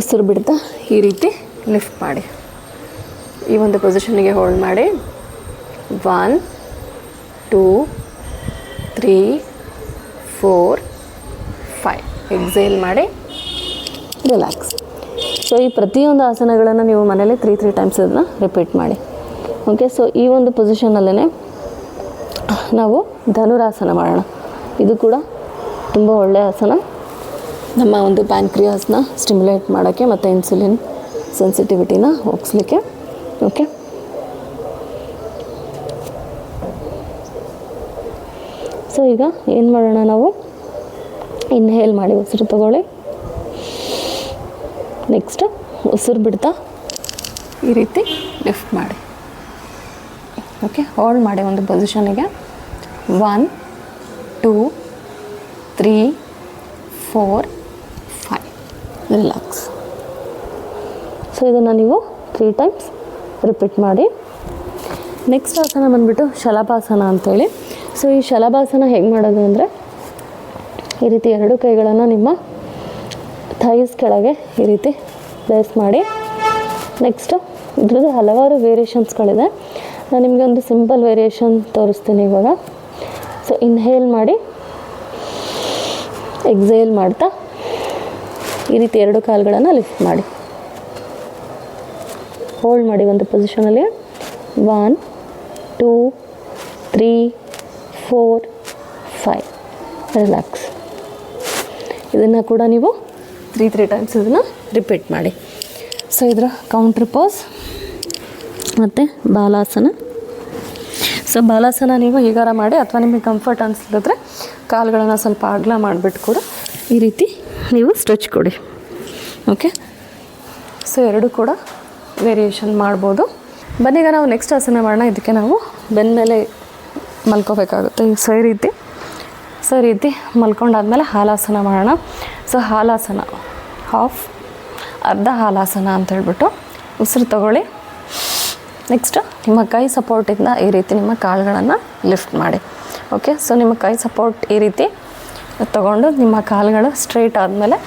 ಉಸಿರು ಬಿಡ್ತಾ ಈ ರೀತಿ ಲಿಫ್ಟ್ ಮಾಡಿ. ಈ ಒಂದು ಪೊಸಿಷನ್ಗೆ ಹೋಲ್ಡ್ ಮಾಡಿ. One two three four five exhale ಮಾಡಿ. ರಿಲ್ಯಾಕ್ಸ್ ಸೊ ಈ ಪ್ರತಿಯೊಂದು ಆಸನಗಳನ್ನು ನೀವು ಮನೇಲಿ ತ್ರೀ ತ್ರೀ ಟೈಮ್ಸ್ ಅದನ್ನ ರಿಪೀಟ್ ಮಾಡಿ. ಓಕೆ ಸೊ ಈ ಒಂದು ಪೊಸಿಷನಲ್ಲೇ ನಾವು ಧನುರಾಸನ ಮಾಡೋಣ. ಇದು ಕೂಡ ತುಂಬ ಒಳ್ಳೆಯ ಆಸನ. ನಮ್ಮ ಒಂದು ಪ್ಯಾನ್ಕ್ರಿಯಾಸ್ನ ಸ್ಟಿಮ್ಯುಲೇಟ್ ಮಾಡೋಕ್ಕೆ ಮತ್ತು ಇನ್ಸುಲಿನ್ ಸೆನ್ಸಿಟಿವಿಟಿನ ಹೋಗಿಸ್ಲಿಕ್ಕೆ ಓಕೆ ಸೊ ಈಗ ಏನು ಮಾಡೋಣ ನಾವು? ಇನ್ಹೇಲ್ ಮಾಡಿ ಉಸಿರು ತಗೊಳ್ಳಿ. ನೆಕ್ಸ್ಟ್ ಉಸಿರು ಬಿಡ್ತಾ? ಈ ರೀತಿ ಲಿಫ್ಟ್ ಮಾಡಿ. ಓಕೆ ಹೋಲ್ಡ್ ಮಾಡಿ ಒಂದು ಪೊಸಿಷನಿಗೆ one two three four five relax so ಇದನ್ನು ನೀವು ತ್ರೀ ಟೈಮ್ಸ್ ರಿಪೀಟ್ ಮಾಡಿ. ನೆಕ್ಸ್ಟ್ ಆಸನ ಬಂದುಬಿಟ್ಟು ಶಲಭಾಸನ ಅಂಥೇಳಿ ಸೊ ಈ ಶಲಭಾಸನ ಹೇಗೆ ಮಾಡೋದು ಅಂದರೆ, ಈ ರೀತಿ ಎರಡು ಕೈಗಳನ್ನು ನಿಮ್ಮ ಥೈಸ್ ಕೆಳಗೆ ಈ ರೀತಿ ಪ್ಲೇಸ್ ಮಾಡಿ. ನೆಕ್ಸ್ಟು ಇದ್ರದ್ದು ಹಲವಾರು ವೇರಿಯೇಷನ್ಸ್ಗಳಿದೆ ನಾನು ನಿಮಗೆ ಒಂದು ಸಿಂಪಲ್ ವೇರಿಯೇಷನ್ ತೋರಿಸ್ತೀನಿ ಇವಾಗ. ಸೊ ಇನ್ಹೇಲ್ ಮಾಡಿ ಎಕ್ಸೇಲ್ ಮಾಡ್ತಾ, ಈ ರೀತಿ ಎರಡು ಕಾಲುಗಳನ್ನು ಲಿಫ್ಟ್ ಮಾಡಿ. ಹೋಲ್ಡ್ ಮಾಡಿ ಒಂದು ಪೊಸಿಷನಲ್ಲಿ one two three four five relax ಇದನ್ನು ಕೂಡ ನೀವು ತ್ರೀ ತ್ರೀ ಟೈಮ್ಸ್ ಇದನ್ನು ರಿಪೀಟ್ ಮಾಡಿ. ಸೊ ಇದರ ಕೌಂಟ್ರ್ ಪೋಸ್ ಮತ್ತು ಬಾಲಾಸನ. ಸೊ ಬಾಲಾಸನ ನೀವು ಹೀಗಾರ ಮಾಡಿ ಅಥವಾ ನಿಮಗೆ ಕಂಫರ್ಟ್ ಅನಿಸ್ಲಿದ್ರೆ ಕಾಲುಗಳನ್ನು ಸ್ವಲ್ಪ ಅಗಲ ಮಾಡಿಬಿಟ್ಟು ಕೂಡ ಈ ರೀತಿ ನೀವು ಸ್ಟ್ರೆಚ್ ಕೊಡಿ. ಓಕೆ ಸೊ ಎರಡು ಕೂಡ ವೇರಿಯೇಷನ್ ಮಾಡ್ಬೋದು. ಬನ್ನೀಗ ನಾವು ನೆಕ್ಸ್ಟ್ ಆಸನ ಮಾಡೋಣ. ಇದಕ್ಕೆ ನಾವು ಬೆನ್ನ ಮೇಲೆ ಮಲ್ಕೋಬೇಕಾಗುತ್ತೆ. ಸೊ ಈ ರೀತಿ. ಸೊ ಈ ರೀತಿ ಮಲ್ಕೊಂಡಾದ್ಮೇಲೆ ಹಾಲಾಸನ ಮಾಡೋಣ. ಸೊ ಹಾಲಾಸನ. ಹಾಫ್ ಅರ್ಧ ಹಾಲಾಸನ ಅಂತ ಹೇಳ್ಬಿಟ್ಟು ಉಸಿರು ತಗೊಳ್ಳಿ. ನೆಕ್ಸ್ಟ್ ನಿಮ್ಮ ಕೈ ಸಪೋರ್ಟಿಂದ ಈ ರೀತಿ ನಿಮ್ಮ ಕಾಲುಗಳನ್ನು ಲಿಫ್ಟ್ ಮಾಡಿ. ಓಕೆ ಸೊ ನಿಮ್ಮ ಕೈ ಸಪೋರ್ಟ್ ಈ ರೀತಿ ತಗೊಂಡು ನಿಮ್ಮ ಕಾಲುಗಳು ಸ್ಟ್ರೈಟ್ ಆದಮೇಲೆ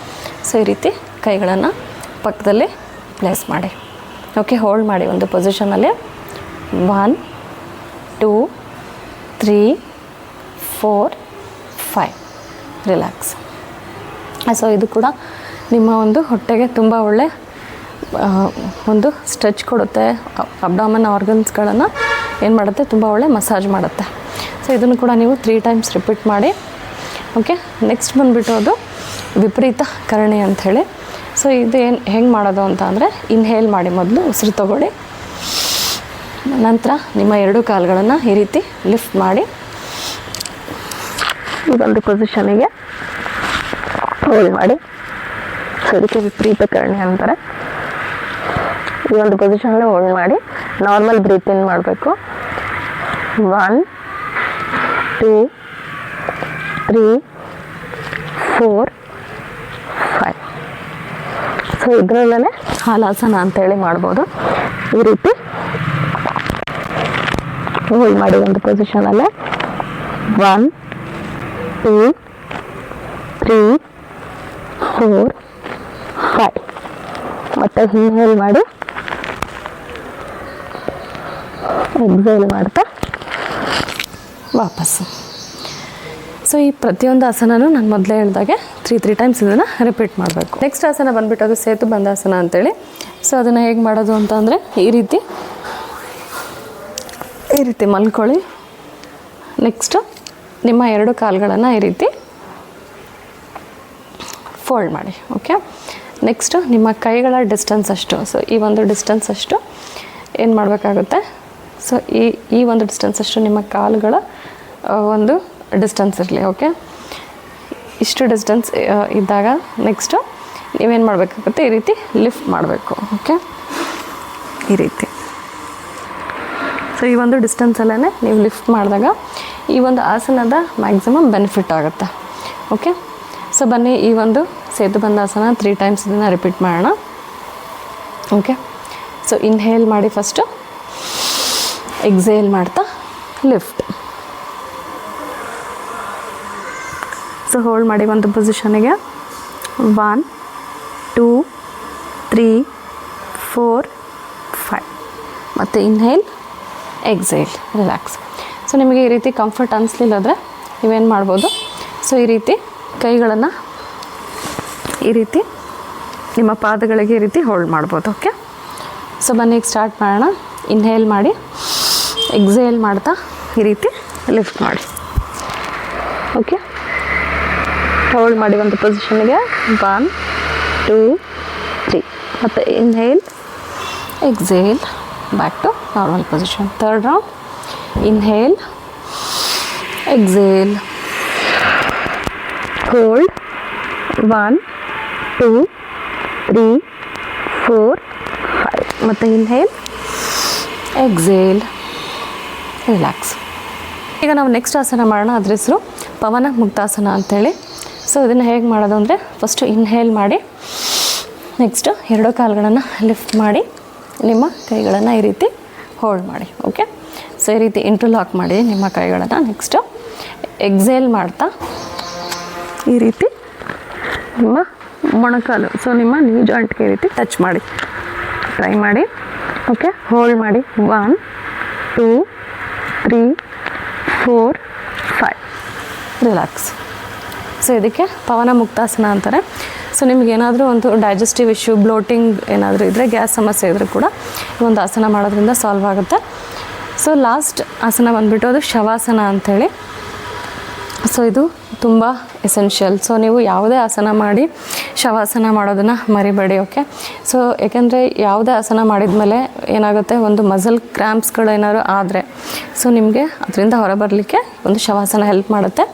ಸೊ ಈ ರೀತಿ ಕೈಗಳನ್ನು ಪಕ್ಕದಲ್ಲಿ ಪ್ಲೇಸ್ ಮಾಡಿ. ಓಕೆ ಹೋಲ್ಡ್ ಮಾಡಿ ಒಂದು ಪೊಸಿಷನಲ್ಲಿ one two three four five relax so ಇದು ಕೂಡ ನಿಮ್ಮ ಒಂದು ಹೊಟ್ಟೆಗೆ ತುಂಬ ಒಳ್ಳೆ ಒಂದು ಸ್ಟ್ರೆಚ್ ಕೊಡುತ್ತೆ. ಅಬ್ಡಾಮನ್ ಆರ್ಗನ್ಸ್ಗಳನ್ನು ಏನು ಮಾಡುತ್ತೆ? ತುಂಬ ಒಳ್ಳೆ ಮಸಾಜ್ ಮಾಡುತ್ತೆ. ಸೊ ಇದನ್ನು ಕೂಡ ನೀವು ತ್ರೀ ಟೈಮ್ಸ್ ರಿಪೀಟ್ ಮಾಡಿ. ಓಕೆ ನೆಕ್ಸ್ಟ್ ಬಂದುಬಿಟ್ಟು ಅದು ವಿಪರೀತ ಕರಣಿ ಅಂಥೇಳಿ ಸೊ ಇದು ಏನು ಹೆಂಗೆ ಮಾಡೋದು ಅಂತ ಅಂದರೆ ಇನ್ಹೇಲ್ ಮಾಡಿ ಮೊದಲು ಉಸಿರು ತಗೊಳ್ಳಿ. ನಂತರ ನಿಮ್ಮ ಎರಡು ಕಾಲುಗಳನ್ನು ಈ ರೀತಿ ಲಿಫ್ಟ್ ಮಾಡಿ. ಇದೊಂದು ಪೊಸಿಷನಿಗೆ ಹೋಲ್ಡ್ ಮಾಡಿ. ಸೊ ಇದಕ್ಕೆ ವಿಪರೀತ ಕರಣಿ ಅಂತಾರೆ. ಈ ಒಂದು ಪೊಸಿಷನಲ್ಲಿ ಹೋಲ್ಡ್ ಮಾಡಿ. ನಾರ್ಮಲ್ ಬ್ರೀತ್ ಮಾಡಬೇಕು. One two three four five so ಇದರಲ್ಲೇ ಹಾಲಾಸನ ಅಂತೇಳಿ ಮಾಡ್ಬೋದು. ಈ ರೀತಿ ಹೋಲ್ಡ್ ಮಾಡಿ ಒಂದು ಪೊಸಿಷನಲ್ಲೇ one two three four five ಮತ್ತು ಇನ್ಹೇಲ್ ಮಾಡಿ ಎಕ್ಸೇಲ್ ಮಾಡ್ತಾ ವಾಪಸ್ಸು. ಸೊ ಈ ಪ್ರತಿಯೊಂದು ಆಸನನೂ ನಾನು ಮೊದಲೇ ಹೇಳಿದಾಗೆ ತ್ರೀ ತ್ರೀ ಟೈಮ್ಸ್ ಇದನ್ನು ರಿಪೀಟ್ ಮಾಡಬೇಕು. ನೆಕ್ಸ್ಟ್ ಆಸನ ಬಂದುಬಿಟ್ಟು ಅದು ಸೇತು ಬಂದಾಸನ ಅಂತೇಳಿ. ಸೊ ಅದನ್ನು ಹೇಗೆ ಮಾಡೋದು ಅಂತ ಅಂದರೆ, ಈ ರೀತಿ ಈ ರೀತಿ ಮಲ್ಕೊಳ್ಳಿ. ನೆಕ್ಸ್ಟು ನಿಮ್ಮ ಎರಡು ಕಾಲುಗಳನ್ನು ಈ ರೀತಿ ಫೋಲ್ಡ್ ಮಾಡಿ ಓಕೆ ನೆಕ್ಸ್ಟು ನಿಮ್ಮ ಕೈಗಳ ಡಿಸ್ಟೆನ್ಸ್ ಅಷ್ಟು. ಸೊ ಈ ಒಂದು ಡಿಸ್ಟೆನ್ಸ್ ಅಷ್ಟು ಏನು ಮಾಡಬೇಕಾಗುತ್ತೆ? ಸೊ ಈ ಈ ಒಂದು ಡಿಸ್ಟೆನ್ಸ್ ಅಷ್ಟು ನಿಮ್ಮ ಕಾಲುಗಳ ಒಂದು ಡಿಸ್ಟೆನ್ಸ್ ಇರಲಿ ಓಕೆ ಇಷ್ಟು ಡಿಸ್ಟೆನ್ಸ್ ಇದ್ದಾಗ ನೆಕ್ಸ್ಟು ನೀವೇನು ಮಾಡಬೇಕಾಗುತ್ತೆ? ಈ ರೀತಿ ಲಿಫ್ಟ್ ಮಾಡಬೇಕು ಓಕೆ ಈ ರೀತಿ. ಸೊ ಈ ಒಂದು ಡಿಸ್ಟೆನ್ಸಲ್ಲೇ ನೀವು ಲಿಫ್ಟ್ ಮಾಡಿದಾಗ ಈ ಒಂದು ಆಸನದ ಮ್ಯಾಕ್ಸಿಮಮ್ ಬೆನಿಫಿಟ್ ಆಗುತ್ತೆ ಓಕೆ ಸೊ ಬನ್ನಿ, ಈ ಒಂದು ಸೇತು ಬಂದಾಸನ ತ್ರೀ ಟೈಮ್ಸ್ ಇದನ್ನು ರಿಪೀಟ್ ಮಾಡೋಣ ಓಕೆ ಸೊ ಇನ್ಹೇಲ್ ಮಾಡಿ ಫಸ್ಟು ಎಕ್ಸೇಲ್ ಮಾಡ್ತಾ ಲಿಫ್ಟ್ ಸೊ ಹೋಲ್ಡ್ ಮಾಡಿ ಒಂದು ಪೊಸಿಷನಿಗೆ one two three four five ಮತ್ತು ಇನ್ಹೇಲ್ ಎಕ್ಸೈಲ್ ರಿಲ್ಯಾಕ್ಸ್ ಸೊ ನಿಮಗೆ ಈ ರೀತಿ ಕಂಫರ್ಟ್ ಅನಿಸ್ಲಿಲ್ಲಾದ್ರೆ ನೀವೇನು ಮಾಡ್ಬೋದು? ಸೊ ಈ ರೀತಿ ಕೈಗಳನ್ನು ಈ ರೀತಿ ನಿಮ್ಮ ಪಾದಗಳಿಗೆ ಈ ರೀತಿ ಹೋಲ್ಡ್ ಮಾಡ್ಬೋದು ಓಕೆ ಸೊ ಬನ್ನಿ, ಈಗ ಸ್ಟಾರ್ಟ್ ಮಾಡೋಣ. ಇನ್ಹೇಲ್ ಮಾಡಿ ಎಕ್ಸೇಲ್ ಮಾಡ್ತಾ ಈ ರೀತಿ ಲಿಫ್ಟ್ ಮಾಡಿ ಓಕೆ ಹೋಲ್ಡ್ ಮಾಡಿ ಒಂದು ಪೊಸಿಷನ್ಗೆ ಒನ್ ಟೂ ತ್ರೀ ಮತ್ತು inhale exhale back to normal position third round inhale exhale hold one two three four five ಮತ್ತು ಇನ್ಹೇಲ್ ಎಕ್ಸೇಲ್ ರಿಲ್ಯಾಕ್ಸ್ ಈಗ ನಾವು ನೆಕ್ಸ್ಟ್ ಆಸನ ಮಾಡೋಣ. ಅದ್ರ ಹೆಸರು ಪವನ ಮುಕ್ತಾಸನ ಅಂಥೇಳಿ ಸೊ ಇದನ್ನು ಹೇಗೆ ಮಾಡೋದು ಅಂದರೆ ಫಸ್ಟು ಇನ್ಹೇಲ್ ಮಾಡಿ ನೆಕ್ಸ್ಟು ಎರಡು ಕಾಲುಗಳನ್ನು ಲಿಫ್ಟ್ ಮಾಡಿ, ನಿಮ್ಮ ಕೈಗಳನ್ನು ಈ ರೀತಿ ಹೋಲ್ಡ್ ಮಾಡಿ ಓಕೆ ಸೊ ಈ ರೀತಿ ಇಂಟರ್ಲಾಕ್ ಮಾಡಿ ನಿಮ್ಮ ಕೈಗಳನ್ನು ನೆಕ್ಸ್ಟು ಎಕ್ಸೇಲ್ ಮಾಡ್ತಾ ಈ ರೀತಿ ನಿಮ್ಮ ಮೊಣಕಾಲು ಸೊ ನಿಮ್ಮ ನೀ ಜಾಯಿಂಟ್ಗೆ ಈ ರೀತಿ ಟಚ್ ಮಾಡಿ. ಟ್ರೈ ಮಾಡಿ ಓಕೆ ಹೋಲ್ಡ್ ಮಾಡಿ. One two three four five relax so ಇದಕ್ಕೆ ಪವನ ಮುಕ್ತಾಸನ ಅಂತಾರೆ. ಸೊ ನಿಮ್ಗೆ ಏನಾದರೂ ಒಂದು ಡೈಜೆಸ್ಟಿವ್ ಇಶ್ಯೂ ಬ್ಲೋಟಿಂಗ್ ಏನಾದರೂ ಇದ್ದರೆ ಗ್ಯಾಸ್ ಸಮಸ್ಯೆ ಇದ್ದರೂ ಕೂಡ ಒಂದು ಆಸನ ಮಾಡೋದ್ರಿಂದ ಸಾಲ್ವ್ ಆಗುತ್ತೆ. ಸೊ ಲಾಸ್ಟ್ ಆಸನ ಬಂದುಬಿಟ್ಟು ಅದು ಶವಾಸನ ಅಂಥೇಳಿ. ಸೊ ಇದು ತುಂಬ ಎಸೆನ್ಷಿಯಲ್ ಸೊ ನೀವು ಯಾವುದೇ ಆಸನ ಮಾಡಿ ಶವಾಸನ ಮಾಡೋದನ್ನು ಮರಿಬೇಡಿ ಓಕೆ ಸೊ ಏಕೆಂದರೆ ಯಾವುದೇ ಆಸನ ಮಾಡಿದ್ಮೇಲೆ ಏನಾಗುತ್ತೆ? ಒಂದು ಮಸಲ್ ಕ್ರ್ಯಾಂಪ್ಸ್ಗಳು ಏನಾದರೂ ಆದರೆ ಸೊ ನಿಮಗೆ ಅದರಿಂದ ಹೊರಬರಲಿಕ್ಕೆ ಒಂದು ಶವಾಸನ ಹೆಲ್ಪ್ ಮಾಡುತ್ತೆ.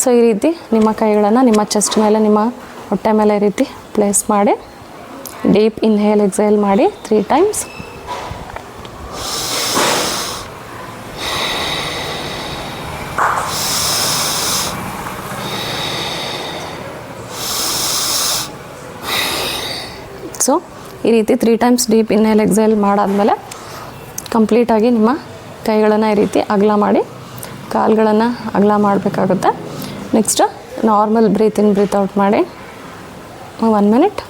ಸೊ, ಈ ರೀತಿ ನಿಮ್ಮ ಕೈಗಳನ್ನು, ನಿಮ್ಮ ಚೆಸ್ಟ್ ಮೇಲೆ, ನಿಮ್ಮ ಹೊಟ್ಟೆ ಮೇಲೆ ಈ ರೀತಿ ಪ್ಲೇಸ್ ಮಾಡಿ ಡೀಪ್ ಇನ್ಹೇಲ್ ಎಕ್ಸೇಲ್ ಮಾಡಿ ತ್ರೀ ಟೈಮ್ಸ್ ಸೊ ಈ ರೀತಿ three times deep inhale exhale ಮಾಡಾದಮೇಲೆ ಕಂಪ್ಲೀಟಾಗಿ ನಿಮ್ಮ ಕೈಗಳನ್ನು ಈ ರೀತಿ ಅಗಲ ಮಾಡಿ, ಕಾಲುಗಳನ್ನು ಅಗಲ ಮಾಡಬೇಕಾಗುತ್ತೆ. Next normal breath in breath out ಮಾಡಿ. ಒನ್ ಮಿನಿಟ್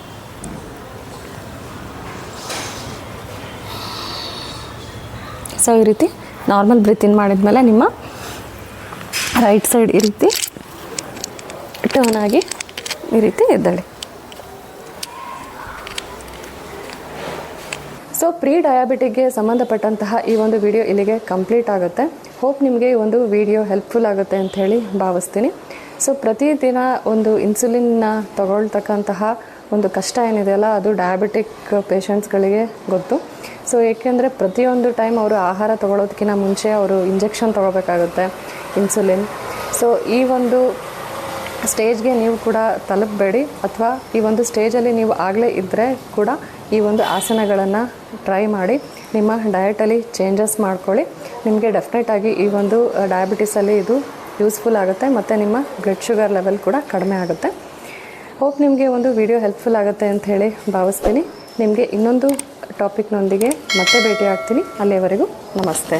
ಸೊ ಈ ರೀತಿ ನಾರ್ಮಲ್ ಬ್ರೀತ್ ಇನ್ ಮಾಡಿದ್ಮೇಲೆ ನಿಮ್ಮ ರೈಟ್ ಸೈಡ್ ಈ ರೀತಿ ಟರ್ನ್ ಆಗಿ ಈ ರೀತಿ ಎದ್ದೇಳಿ ಸೊ ಪ್ರೀ ಡಯಾಬಿಟಿಕ್ಗೆ ಸಂಬಂಧಪಟ್ಟಂತಹ ಈ ಒಂದು ವಿಡಿಯೋ ಇಲ್ಲಿಗೆ ಕಂಪ್ಲೀಟ್ ಆಗುತ್ತೆ. ಹೋಪ್ ನಿಮಗೆ ಈ ಒಂದು ವಿಡಿಯೋ ಹೆಲ್ಪ್ಫುಲ್ ಆಗುತ್ತೆ ಅಂತ ಹೇಳಿ ಭಾವಿಸ್ತೀನಿ. ಸೊ ಪ್ರತಿದಿನ ಒಂದು ಇನ್ಸುಲಿನ್ನ ತಗೊಳ್ತಕ್ಕಂತಹ ಒಂದು ಕಷ್ಟ ಏನಿದೆಯಲ್ಲ, ಅದು ಡಯಾಬಿಟಿಕ್ ಪೇಷಂಟ್ಸ್ಗಳಿಗೆ ಗೊತ್ತು. ಸೊ ಏಕೆಂದರೆ ಪ್ರತಿಯೊಂದು ಟೈಮ್ ಅವರು ಆಹಾರ ತೊಗೊಳೋದಕ್ಕಿಂತ ಮುಂಚೆ ಅವರು ಇಂಜೆಕ್ಷನ್ ತೊಗೋಬೇಕಾಗುತ್ತೆ ಇನ್ಸುಲಿನ್ ಸೊ ಈ ಒಂದು ಸ್ಟೇಜ್ಗೆ ನೀವು ಕೂಡ ತಲುಪಬೇಡಿ ಅಥವಾ ಈ ಒಂದು ಸ್ಟೇಜಲ್ಲಿ ನೀವು ಆಗಲೇ ಇದ್ದರೆ ಕೂಡ ಈ ಒಂದು ಆಸನಗಳನ್ನು ಟ್ರೈ ಮಾಡಿ, ನಿಮ್ಮ ಡಯಟಲ್ಲಿ ಚೇಂಜಸ್ ಮಾಡ್ಕೊಳ್ಳಿ. ನಿಮಗೆ ಡೆಫಿನೆಟಾಗಿ ಈ ಒಂದು ಡಯಾಬಿಟಿಸಲ್ಲಿ ಇದು ಯೂಸ್ಫುಲ್ ಆಗುತ್ತೆ ಮತ್ತು ನಿಮ್ಮ ಬ್ಲಡ್ ಶುಗರ್ ಲೆವೆಲ್ ಕೂಡ ಕಡಿಮೆ ಆಗುತ್ತೆ. ಹೋಪ್ ನಿಮಗೆ ಒಂದು ವಿಡಿಯೋ ಹೆಲ್ಪ್ಫುಲ್ ಆಗುತ್ತೆ ಅಂತ ಹೇಳಿ ಭಾವಿಸ್ತೀನಿ. ನಿಮಗೆ ಇನ್ನೊಂದು ಟಾಪಿಕ್ನೊಂದಿಗೆ ಮತ್ತೆ ಭೇಟಿ ಆಗ್ತೀನಿ ಅಲ್ಲಿಯವರೆಗೂ ನಮಸ್ತೆ.